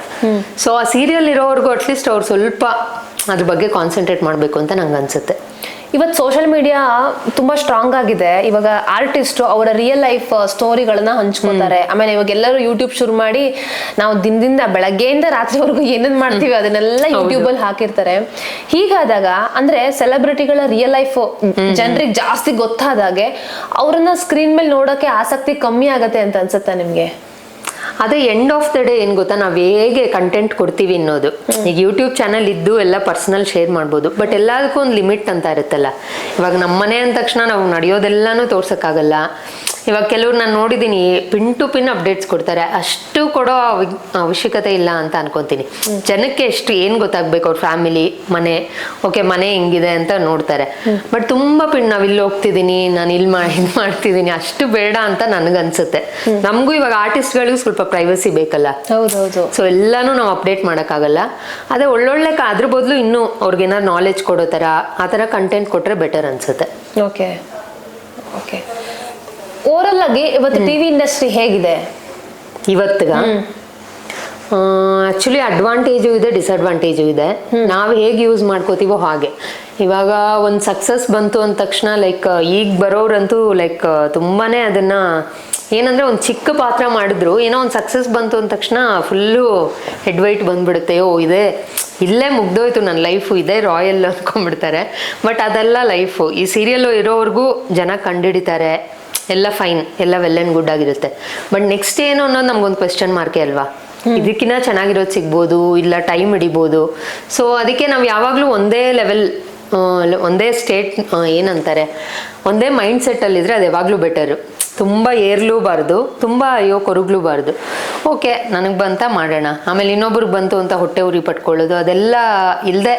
Speaker 2: ಸೊ ಆ ಸೀರಿಯಲ್ ಇರೋವರೆಗೂ ಅಟ್ಲೀಸ್ಟ್ ಅವ್ರು ಸ್ವಲ್ಪ ಅದ್ರ ಬಗ್ಗೆ ಕಾನ್ಸಂಟ್ರೇಟ್ ಮಾಡಬೇಕು ಅಂತ ನಂಗೆ ಅನ್ಸುತ್ತೆ.
Speaker 1: ಇವತ್ತು ಸೋಷಿಯಲ್ ಮೀಡಿಯಾ ತುಂಬಾ ಸ್ಟ್ರಾಂಗ್ ಆಗಿದೆ. ಇವಾಗ ಆರ್ಟಿಸ್ಟ್ ಅವರ ರಿಯಲ್ ಲೈಫ್ ಸ್ಟೋರಿಗಳನ್ನ ಹಂಚ್ಕೊತಾರೆ. ಆಮೇಲೆ ಇವಾಗ ಎಲ್ಲರೂ ಯೂಟ್ಯೂಬ್ ಶುರು ಮಾಡಿ ನಾವು ದಿನದಿಂದ ಬೆಳಗ್ಗೆಯಿಂದ ರಾತ್ರಿವರೆಗೂ ಏನೇನ್ ಮಾಡ್ತೀವಿ ಅದನ್ನೆಲ್ಲ ಯೂಟ್ಯೂಬ್ ಅಲ್ಲಿ ಹಾಕಿರ್ತಾರೆ. ಹೀಗಾದಾಗ ಅಂದ್ರೆ ಸೆಲೆಬ್ರಿಟಿಗಳ ರಿಯಲ್ ಲೈಫ್ ಜನರಿಗೆ ಜಾಸ್ತಿ ಗೊತ್ತಾದಾಗೆ ಅವ್ರನ್ನ ಸ್ಕ್ರೀನ್ ಮೇಲೆ ನೋಡೋಕೆ ಆಸಕ್ತಿ ಕಮ್ಮಿ ಆಗತ್ತೆ ಅಂತ ಅನ್ಸುತ್ತಾ ನಿಮ್ಗೆ?
Speaker 2: ಅದೇ ಎಂಡ್ ಆಫ್ ದ ಡೇ ಏನ್ ಗೊತ್ತಾ? ನಾವ್ ಹೇಗೆ ಕಂಟೆಂಟ್ ಕೊಡ್ತೀವಿ ಅನ್ನೋದು. ಈಗ ಯೂಟ್ಯೂಬ್ ಚಾನಲ್ ಇದ್ದು ಎಲ್ಲ ಪರ್ಸನಲ್ ಶೇರ್ ಮಾಡ್ಬೋದು. ಬಟ್ ಎಲ್ಲದಕ್ಕೂ ಒಂದು ಲಿಮಿಟ್ ಅಂತ ಇರುತ್ತಲ್ಲ. ಇವಾಗ ನಮ್ಮ ಮನೆ ಅಂದ ತಕ್ಷಣ ನಾವು ನಡೆಯೋದೆಲ್ಲಾನು ತೋರ್ಸಕ್ಕಾಗಲ್ಲ. ಇವಾಗ ಕೆಲವ್ರು ನಾನು ನೋಡಿದ್ದೀನಿ ಪಿನ್ ಟು ಪಿನ್ ಅಪ್ಡೇಟ್ಸ್ ಕೊಡ್ತಾರೆ. ಅಷ್ಟು ಕೊಡೋ ಅವಿ- ಅವಶ್ಯಕತೆ ಇಲ್ಲ ಅಂತ ಅನ್ಕೊಂತೀನಿ. ಜನಕ್ಕೆ ಎಷ್ಟು ಏನ್ ಗೊತ್ತಾಗ್ಬೇಕು ಅವ್ರ ಫ್ಯಾಮಿಲಿ ಮನೆ ಓಕೆ ಮನೆ ಹೆಂಗಿದೆ ಅಂತ ನೋಡ್ತಾರೆ. ಬಟ್ ತುಂಬಾ ಪಿನ್ ನಾವ್ ಇಲ್ಲಿ ಹೋಗ್ತಿದೀನಿ ನಾನು ಇಲ್ಲಿ ಮಾ ಇದು ಮಾಡ್ತಿದ್ದೀನಿ ಅಷ್ಟು ಬೇಡ ಅಂತ ನನ್ಗನ್ಸುತ್ತೆ ನಮಗೂ ಇವಾಗ ಆರ್ಟಿಸ್ಟ್ಗಳಿಗೂ ಸ್ವಲ್ಪ ಪ್ರೈವಸಿ ಬೇಕಲ್ಲ.
Speaker 1: ಹೌದೌದು.
Speaker 2: ಸೊ ಎಲ್ಲಾನು ನಾವು ಅಪ್ಡೇಟ್ ಮಾಡೋಕ್ಕಾಗಲ್ಲ. ಅದೇ ಒಳ್ಳೊಳ್ಳೆ ಅದ್ರ ಬದಲು ಇನ್ನೂ ಅವ್ರಿಗೆ ಏನಾದ್ರು ನಾಲೆಜ್ ಕೊಡೋ ಥರ ಆ ಥರ ಕಂಟೆಂಟ್ ಕೊಟ್ರೆ ಬೆಟರ್ ಅನ್ಸುತ್ತೆ.
Speaker 1: ಓಕೆ. ಓಕೆ. ಓವರಲ್ ಆಗಿ ಇವತ್ತು ಟಿವಿ ಇಂಡಸ್ಟ್ರಿ ಹೇಗಿದೆ?
Speaker 2: ಇವತ್ತಿಗ? ಆಕ್ಚುಲಿ ಅಡ್ವಾಂಟೇಜು ಇದೆ ಡಿಸ್ಅಡ್ವಾಂಟೇಜು ಇದೆ. ನಾವು ಹೇಗೆ ಯೂಸ್ ಮಾಡ್ಕೋತೀವೋ ಹಾಗೆ. ಇವಾಗ ಒಂದು ಸಕ್ಸಸ್ ಬಂತು ಅಂದ ತಕ್ಷಣ ಲೈಕ್ ಈಗ ಬರೋರಂತೂ ಲೈಕ್ ತುಂಬಾನೇ ಅದನ್ನ ಏನಂದ್ರೆ ಒಂದು ಚಿಕ್ಕ ಪಾತ್ರ ಮಾಡಿದ್ರು. ಏನೋ ಒಂದು ಸಕ್ಸಸ್ ಬಂತು ಅಂದ ತಕ್ಷಣ ಫುಲ್ಲು ಹೆಡ್ ವೈಟ್ ಬಂದ್ಬಿಡುತ್ತೆ. ಓ ಇದೆ. ಇಲ್ಲೇ ಮುಗ್ದೋಯ್ತು ನನ್ನ ಲೈಫು ಇದೇ ರಾಯಲ್ ಅಂದ್ಕೊಂಡ್ಬಿಡ್ತಾರೆ ಬಟ್ ಅದೆಲ್ಲ ಲೈಫು ಈ ಸೀರಿಯಲ್ಲು ಇರೋವರೆಗೂ ಜನ ಕಂಡಿಡಿತಾರೆ. ಎಲ್ಲ ಫೈನ್ ಎಲ್ಲ ವೆಲ್ ಅಂಡ್ ಗುಡ್ ಆಗಿರುತ್ತೆ. ಬಟ್ ನೆಕ್ಸ್ಟ್ ಏನು ಅನ್ನೋದು ನಮ್ಗೊಂದು ಕ್ವೆಶನ್ ಮಾರ್ಕೆ ಅಲ್ವಾ? ಇದಕ್ಕಿಂತ ಚೆನ್ನಾಗಿರೋದು ಸಿಗ್ಬೋದು ಇಲ್ಲ ಟೈಮ್ ಹಿಡಿಬೋದು. ಸೊ ಅದಕ್ಕೆ ನಾವು ಯಾವಾಗಲೂ ಒಂದೇ ಲೆವೆಲ್ ಒಂದೇ ಸ್ಟೇಟ್ ಏನಂತಾರೆ ಒಂದೇ ಮೈಂಡ್ ಸೆಟ್ಟಲ್ಲಿದ್ರೆ ಅದು ಯಾವಾಗಲೂ ಬೆಟರು ತುಂಬ ಏರ್ಲೂಬಾರ್ದು ತುಂಬ ಅಯ್ಯೋ ಕೊರಗ್ಲೂಬಾರ್ದು ಓಕೆ ನನಗೆ ಬಂತ ಮಾಡೋಣ. ಆಮೇಲೆ ಇನ್ನೊಬ್ರಿಗೆ ಬಂತು ಅಂತ ಹೊಟ್ಟೆ ಉರಿ ಪಟ್ಕೊಳ್ಳೋದು ಅದೆಲ್ಲ ಇಲ್ಲದೆ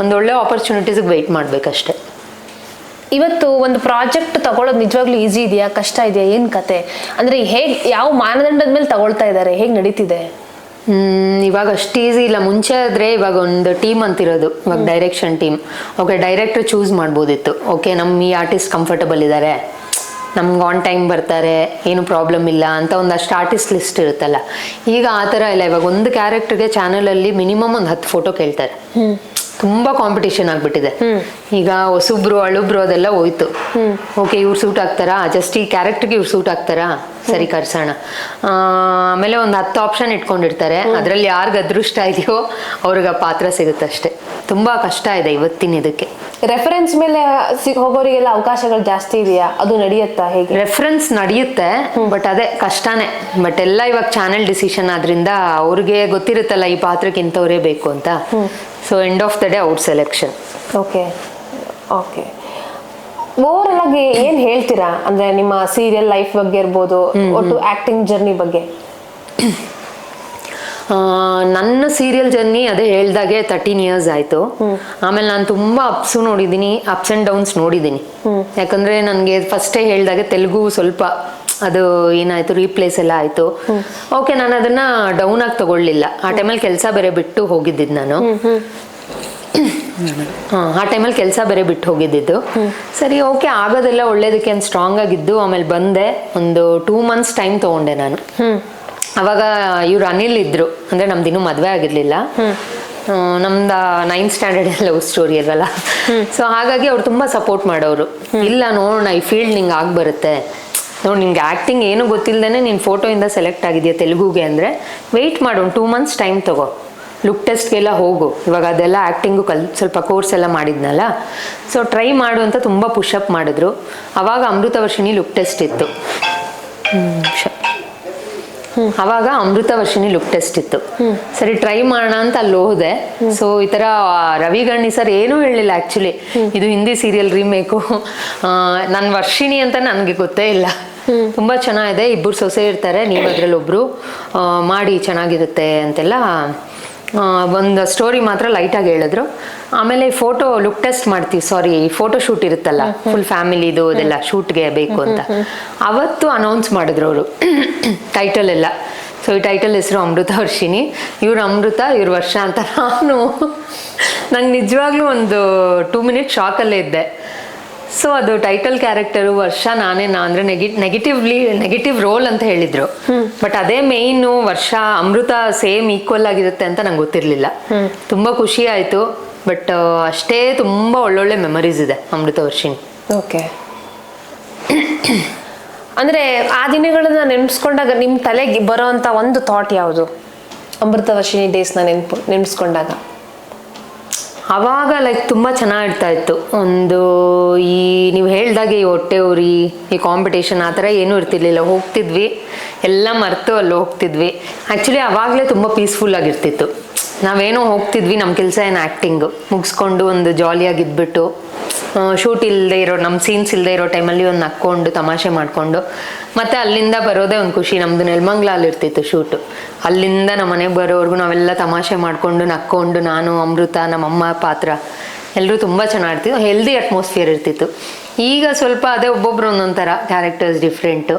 Speaker 2: ಒಂದೊಳ್ಳೆ ಆಪರ್ಚುನಿಟೀಸ್ಗೆ ವೆಯ್ಟ್ ಮಾಡಬೇಕಷ್ಟೆ.
Speaker 1: ಇವತ್ತು ಒಂದು ಪ್ರಾಜೆಕ್ಟ್ ತಗೊಳ್ಳೋದು ನಿಜವಾಗ್ಲೂ ಈಸಿ ಇದೆಯಾ? ಕಷ್ಟ ಇದೆಯಾ? ಏನು ಕತೆ? ಅಂದ್ರೆ ಹೇಗೆ ಯಾವ ಮಾನದಂಡದ ಮೇಲೆ ತಗೊಳ್ತಾ ಇದ್ದಾರೆ ಹೇಗೆ ನಡೀತಿದೆ?
Speaker 2: ಹ್ಮ್, ಇವಾಗ ಅಷ್ಟು ಈಸಿ ಇಲ್ಲ. ಮುಂಚೆ ಆದ್ರೆ ಇವಾಗ ಒಂದು ಟೀಮ್ ಅಂತಿರೋದು. ಇವಾಗ direction team okay director choose ಮಾಡ್ಬೋದಿತ್ತು. ಓಕೆ ನಮ್ಮ ಈ ಆರ್ಟಿಸ್ಟ್ ಕಂಫರ್ಟಬಲ್ ಇದ್ದಾರೆ ನಮ್ಗೆ ಆನ್ ಟೈಮ್ ಬರ್ತಾರೆ. ಏನು ಪ್ರಾಬ್ಲಮ್ ಇಲ್ಲ ಅಂತ ಒಂದಷ್ಟು ಆರ್ಟಿಸ್ಟ್ ಲಿಸ್ಟ್ ಇರುತ್ತಲ್ಲ. ಈಗ ಆ ಥರ ಇಲ್ಲ. ಇವಾಗ ಒಂದು ಕ್ಯಾರೆಕ್ಟರ್ಗೆ ಚಾನಲಲ್ಲಿ ಮಿನಿಮಮ್ ಒಂದು ಹತ್ತು ಫೋಟೋ ಕೇಳ್ತಾರೆ. ತುಂಬಾ ಕಾಂಪಿಟೇಷನ್ ಆಗ್ಬಿಟ್ಟಿದೆ. ಈಗ ಹೊಸಬ್ರು ಅಳುಬ್ರು ಅದೆಲ್ಲ ಹೋಯ್ತು. ಓಕೆ ಇವ್ರು ಸೂಟ್ ಆಗ್ತಾರಾ ಜಸ್ಟ್ ಈ ಕ್ಯಾರೆಕ್ಟರ್ಗೆ ಇವ್ರು ಸೂಟ್ ಆಗ್ತಾರಾ ಸರಿ ಕರ್ಸೋಣ. ಆಮೇಲೆ ಒಂದು ಹತ್ತು ಆಪ್ಷನ್ ಇಟ್ಕೊಂಡಿರ್ತಾರೆ. ಅದರಲ್ಲಿ ಯಾರಿಗೆ ಅದೃಷ್ಟ ಇದೆಯೋ ಅವ್ರಿಗೆ ಆ ಪಾತ್ರ ಸಿಗುತ್ತಷ್ಟೇ ತುಂಬಾ ಕಷ್ಟ ಇದೆ ಇವತ್ತಿನ ಇದಕ್ಕೆ.
Speaker 1: ರೆಫರೆನ್ಸ್ ಮೇಲೆ ಸಿಗ್ ಹೋಗೋರಿಗೆಲ್ಲ ಅವಕಾಶಗಳು ಜಾಸ್ತಿ ಇದೆಯಾ? ಅದು ನಡೆಯುತ್ತಾ ಹೇಗೆ?
Speaker 2: ರೆಫರೆನ್ಸ್ ನಡೆಯುತ್ತೆ ಬಟ್ ಅದೇ ಕಷ್ಟನೇ. ಬಟ್ ಎಲ್ಲ ಇವಾಗ ಚಾನೆಲ್ ಡಿಸಿಷನ್ ಆದ್ರಿಂದ ಅವ್ರಿಗೆ ಗೊತ್ತಿರುತ್ತಲ್ಲ ಈ ಪಾತ್ರಕ್ಕೆ ಇಂಥವ್ರೇ ಬೇಕು ಅಂತ. So end of the day out selection
Speaker 1: okay okay overall ಆಗಿ ಏನ್ ಹೇಳ್ತೀರಾ? ಅಂದ್ರೆ ನಿಮ್ಮ ಸೀರಿಯಲ್ ಲೈಫ್ ಬಗ್ಗೆ ಇರ್ಬೋದು ಒಟ್ಟು ಆಕ್ಟಿಂಗ್ ಜರ್ನಿ ಬಗ್ಗೆ.
Speaker 2: ನನ್ನ ಸೀರಿಯಲ್ ಜರ್ನಿ ಅದೇ ಹೇಳ್ದಾಗೆ ತರ್ಟೀನ್ ಇಯರ್ಸ್ ಆಯ್ತು. ಆಮೇಲೆ ನಾನು ತುಂಬಾ ಅಪ್ಸು ನೋಡಿದ್ದೀನಿ ಅಪ್ಸ್ ಅಂಡ್ ಡೌನ್ಸ್ ನೋಡಿದ್ದೀನಿ ಯಾಕಂದ್ರೆ ನನಗೆ ಫಸ್ಟೇ ಹೇಳ್ದಾಗೆ ತೆಲುಗು ಸ್ವಲ್ಪ ಅದು ಏನಾಯ್ತು ರೀಪ್ಲೇಸ್ ಎಲ್ಲ ಆಯ್ತು. ಓಕೆ ನಾನು ಅದನ್ನ ಡೌನ್ ಆಗಿ ತಗೊಳ್ಳಿಲ್ಲ. ಆ ಟೈಮಲ್ಲಿ ಕೆಲಸ ಬೇರೆ ಬಿಟ್ಟು ಹೋಗಿದ್ದಿದ್ದು ನಾನು. ಆ ಟೈಮಲ್ಲಿ ಕೆಲಸ ಬೇರೆ ಬಿಟ್ಟು ಹೋಗಿದ್ದಿದ್ದು. ಸರಿ ಓಕೆ ಆಗೋದೆಲ್ಲ ಒಳ್ಳೇದಕ್ಕೆ ಅಂತ ಸ್ಟ್ರಾಂಗ್ ಆಗಿದ್ದು, ಆಮೇಲೆ ಬಂದೆ. ಒಂದು ಟೂ ಮಂತ್ಸ್ ಟೈಮ್ ತಗೊಂಡೆ ನಾನು. ಅವಾಗ ಇವ್ರು ಅನಿಲ್ ಇದ್ರು. ಅಂದ್ರೆ ನಮ್ದು ಇನ್ನೂ ಮದ್ವೆ ಆಗಿರ್ಲಿಲ್ಲ. ನಮ್ದ ನೈನ್ತ್ ಸ್ಟ್ಯಾಂಡರ್ಡ್ ಲವ್ ಸ್ಟೋರಿ ಅಲ್ವಲ್ಲ? ಸೊ ಹಾಗಾಗಿ ಅವ್ರು ತುಂಬಾ ಸಪೋರ್ಟ್ ಮಾಡೋರು. ಇಲ್ಲ, ನೋಡೋಣ, ಈ ಫೀಲ್ಡ್ ನಿಂಗೆ ಆಗಿ ಬರುತ್ತೆ. ನೋಡಿ ನಿಮ್ಗೆ ಆ್ಯಕ್ಟಿಂಗ್ ಏನು ಗೊತ್ತಿಲ್ಲದೇ ನೀನು ಫೋಟೋಯಿಂದ ಸೆಲೆಕ್ಟ್ ಆಗಿದೆಯಾ ತೆಲುಗುಗೆ ಅಂದರೆ? ವೆಯ್ಟ್ ಮಾಡು ಟೂ ಮಂತ್ಸ್ ಟೈಮ್ ತಗೋ. ಲುಕ್ ಟೆಸ್ಟ್ಗೆಲ್ಲ ಹೋಗು. ಇವಾಗ ಅದೆಲ್ಲ ಆ್ಯಕ್ಟಿಂಗು ಕಲ್, ಸ್ವಲ್ಪ ಕೋರ್ಸ್ ಎಲ್ಲ ಮಾಡಿದ್ನಲ್ಲ? ಸೊ ಟ್ರೈ ಮಾಡು ಅಂತ ತುಂಬ ಪುಷಪ್ ಮಾಡಿದ್ರು. ಅವಾಗ ಅಮೃತವರ್ಷಿಣಿ ಲುಕ್ ಟೆಸ್ಟ್ ಇತ್ತು. ಶ- ಅವಾಗ ಅಮೃತ ವರ್ಷಿಣಿ ಲುಕ್ ಟೆಸ್ಟ್ ಇತ್ತು. ಸರಿ ಟ್ರೈ ಮಾಡೋಣ ಅಂತ ಅಲ್ಲಿ ಹೋದೆ. ಸೊ ಈ ತರ ರವಿ ಗಣ್ಣಿ ಸರ್ ಏನೂ ಹೇಳಿಲ್ಲ ಆಕ್ಚುಲಿ ಇದು ಹಿಂದಿ ಸೀರಿಯಲ್ ರೀಮೇಕು ನನ್ನ ವರ್ಷಿಣಿ ಅಂತ ನನಗೆ ಗೊತ್ತೇ ಇಲ್ಲ. ತುಂಬಾ ಚೆನ್ನಾಗಿದೆ. ಇಬ್ಬರು ಸೊಸೆ ಇರ್ತಾರೆ. ನೀವು ಅದ್ರಲ್ಲಿ ಒಬ್ರು. ಮಾಡಿ ಚೆನ್ನಾಗಿರುತ್ತೆ ಅಂತೆಲ್ಲ. ಒಂದು ಸ್ಟೋರಿ ಮಾತ್ರ ಲೈಟಾಗಿ ಹೇಳಿದ್ರು. ಆಮೇಲೆ ಫೋಟೋ ಲುಕ್ ಟೆಸ್ಟ್ ಮಾಡ್ತೀವಿ. ಸಾರಿ ಫೋಟೋ ಶೂಟ್ ಇರುತ್ತಲ್ಲ ಫುಲ್ ಫ್ಯಾಮಿಲಿದು ಅದೆಲ್ಲ ಶೂಟ್ಗೆ ಬೇಕು ಅಂತ. ಅವತ್ತು ಅನೌನ್ಸ್ ಮಾಡಿದ್ರು ಅವರು. ಟೈಟಲ್ ಎಲ್ಲ. ಸೊ ಈ ಟೈಟಲ್ ಹೆಸರು ಅಮೃತ ವರ್ಷಿನಿ ಇವ್ರ ಅಮೃತ ಇವ್ರ ವರ್ಷ ಅಂತ ನಾನು ನಂಗೆ ನಿಜವಾಗ್ಲೂ ಒಂದು ಟೂ ಮಿನಿಟ್ ಶಾಕಲ್ಲೇ ಇದ್ದೆ. ಸೊ ಅದು ಟೈಟಲ್ ಕ್ಯಾರೆಕ್ಟರು ವರ್ಷ ನಾನೇ ನಾ ಅಂದ್ರೆ ನೆಗಿ ನೆಗೆಟಿವ್ಲಿ ನೆಗೆಟಿವ್ ರೋಲ್ ಅಂತ ಹೇಳಿದ್ರು. ಬಟ್ ಅದೇ ಮೇಯ್ನು ವರ್ಷ ಅಮೃತ ಸೇಮ್ ಈಕ್ವಲ್ ಆಗಿರುತ್ತೆ ಅಂತ ನಂಗೆ ಗೊತ್ತಿರಲಿಲ್ಲ. ತುಂಬಾ ಖುಷಿ ಆಯ್ತು. ಬಟ್ ಅಷ್ಟೇ ತುಂಬ ಒಳ್ಳೊಳ್ಳೆ ಮೆಮರೀಸ್ ಇದೆ ಅಮೃತ ವರ್ಷಿನ್
Speaker 1: ಓಕೆ ಅಂದರೆ ಆ ದಿನಗಳನ್ನ ನೆನ್ಸ್ಕೊಂಡಾಗ ನಿಮ್ಮ ತಲೆಗೆ ಬರೋಂಥ ಒಂದು ಥಾಟ್ ಯಾವುದು? ಅಮೃತ ವರ್ಷಿಣಿ ಡೇಸ್ನ ನೆನ್ಪು ನೆನೆಸ್ಕೊಂಡಾಗ.
Speaker 2: ಆವಾಗ ಲೈಕ್ ತುಂಬ ಚೆನ್ನಾಗಿರ್ತಾ ಇತ್ತು. ಒಂದು ಈ ನೀವು ಹೇಳ್ದಾಗೆ ಈ ಹೊಟ್ಟೆ ಉರಿ ಈ ಕಾಂಪಿಟೇಷನ್ ಆ ಥರ ಏನೂ ಇರ್ತಿರ್ಲಿಲ್ಲ. ಹೋಗ್ತಿದ್ವಿ. ಎಲ್ಲ ಮರೆತು ಅಲ್ಲಿ ಹೋಗ್ತಿದ್ವಿ ಆ್ಯಕ್ಚುಲಿ ಆವಾಗಲೇ ತುಂಬ ಪೀಸ್ಫುಲ್ ಆಗಿರ್ತಿತ್ತು. ನಾವೇನೋ ಹೋಗ್ತಿದ್ವಿ ನಮ್ಮ ಕೆಲಸ ಏನು ಆ್ಯಕ್ಟಿಂಗ್ ಮುಗಿಸ್ಕೊಂಡು ಒಂದು ಜಾಲಿಯಾಗಿ ಇದ್ಬಿಟ್ಟು ಶೂಟ್ ಇಲ್ಲದೆ ಇರೋ ನಮ್ಮ ಸೀನ್ಸ್ ಇಲ್ಲದೆ ಇರೋ ಟೈಮಲ್ಲಿ ಒಂದು ನಕ್ಕೊಂಡು ತಮಾಷೆ ಮಾಡಿಕೊಂಡು, ಮತ್ತು ಅಲ್ಲಿಂದ ಬರೋದೇ ಒಂದು ಖುಷಿ. ನಮ್ಮದು ನೆಲಮಂಗ್ಲ ಇರ್ತಿತ್ತು ಶೂಟು ಅಲ್ಲಿಂದ ನಮ್ಮ ಮನೆಗೆ ಬರೋವರೆಗೂ ನಾವೆಲ್ಲ ತಮಾಷೆ ಮಾಡಿಕೊಂಡು, ನಕ್ಕೊಂಡು, ನಾನು, ಅಮೃತ ನಮ್ಮಮ್ಮ ಪಾತ್ರ ಎಲ್ಲರೂ ತುಂಬ ಚೆನ್ನಾಗಿರ್ತಿತ್ತು. ಹೆಲ್ದಿ ಅಟ್ಮಾಸ್ಫಿಯರ್ ಇರ್ತಿತ್ತು. ಈಗ ಸ್ವಲ್ಪ ಅದೇ ಒಬ್ಬೊಬ್ರು ಒಂದೊಂದು ಥರ ಕ್ಯಾರೆಕ್ಟರ್ಸ್ ಡಿಫ್ರೆಂಟು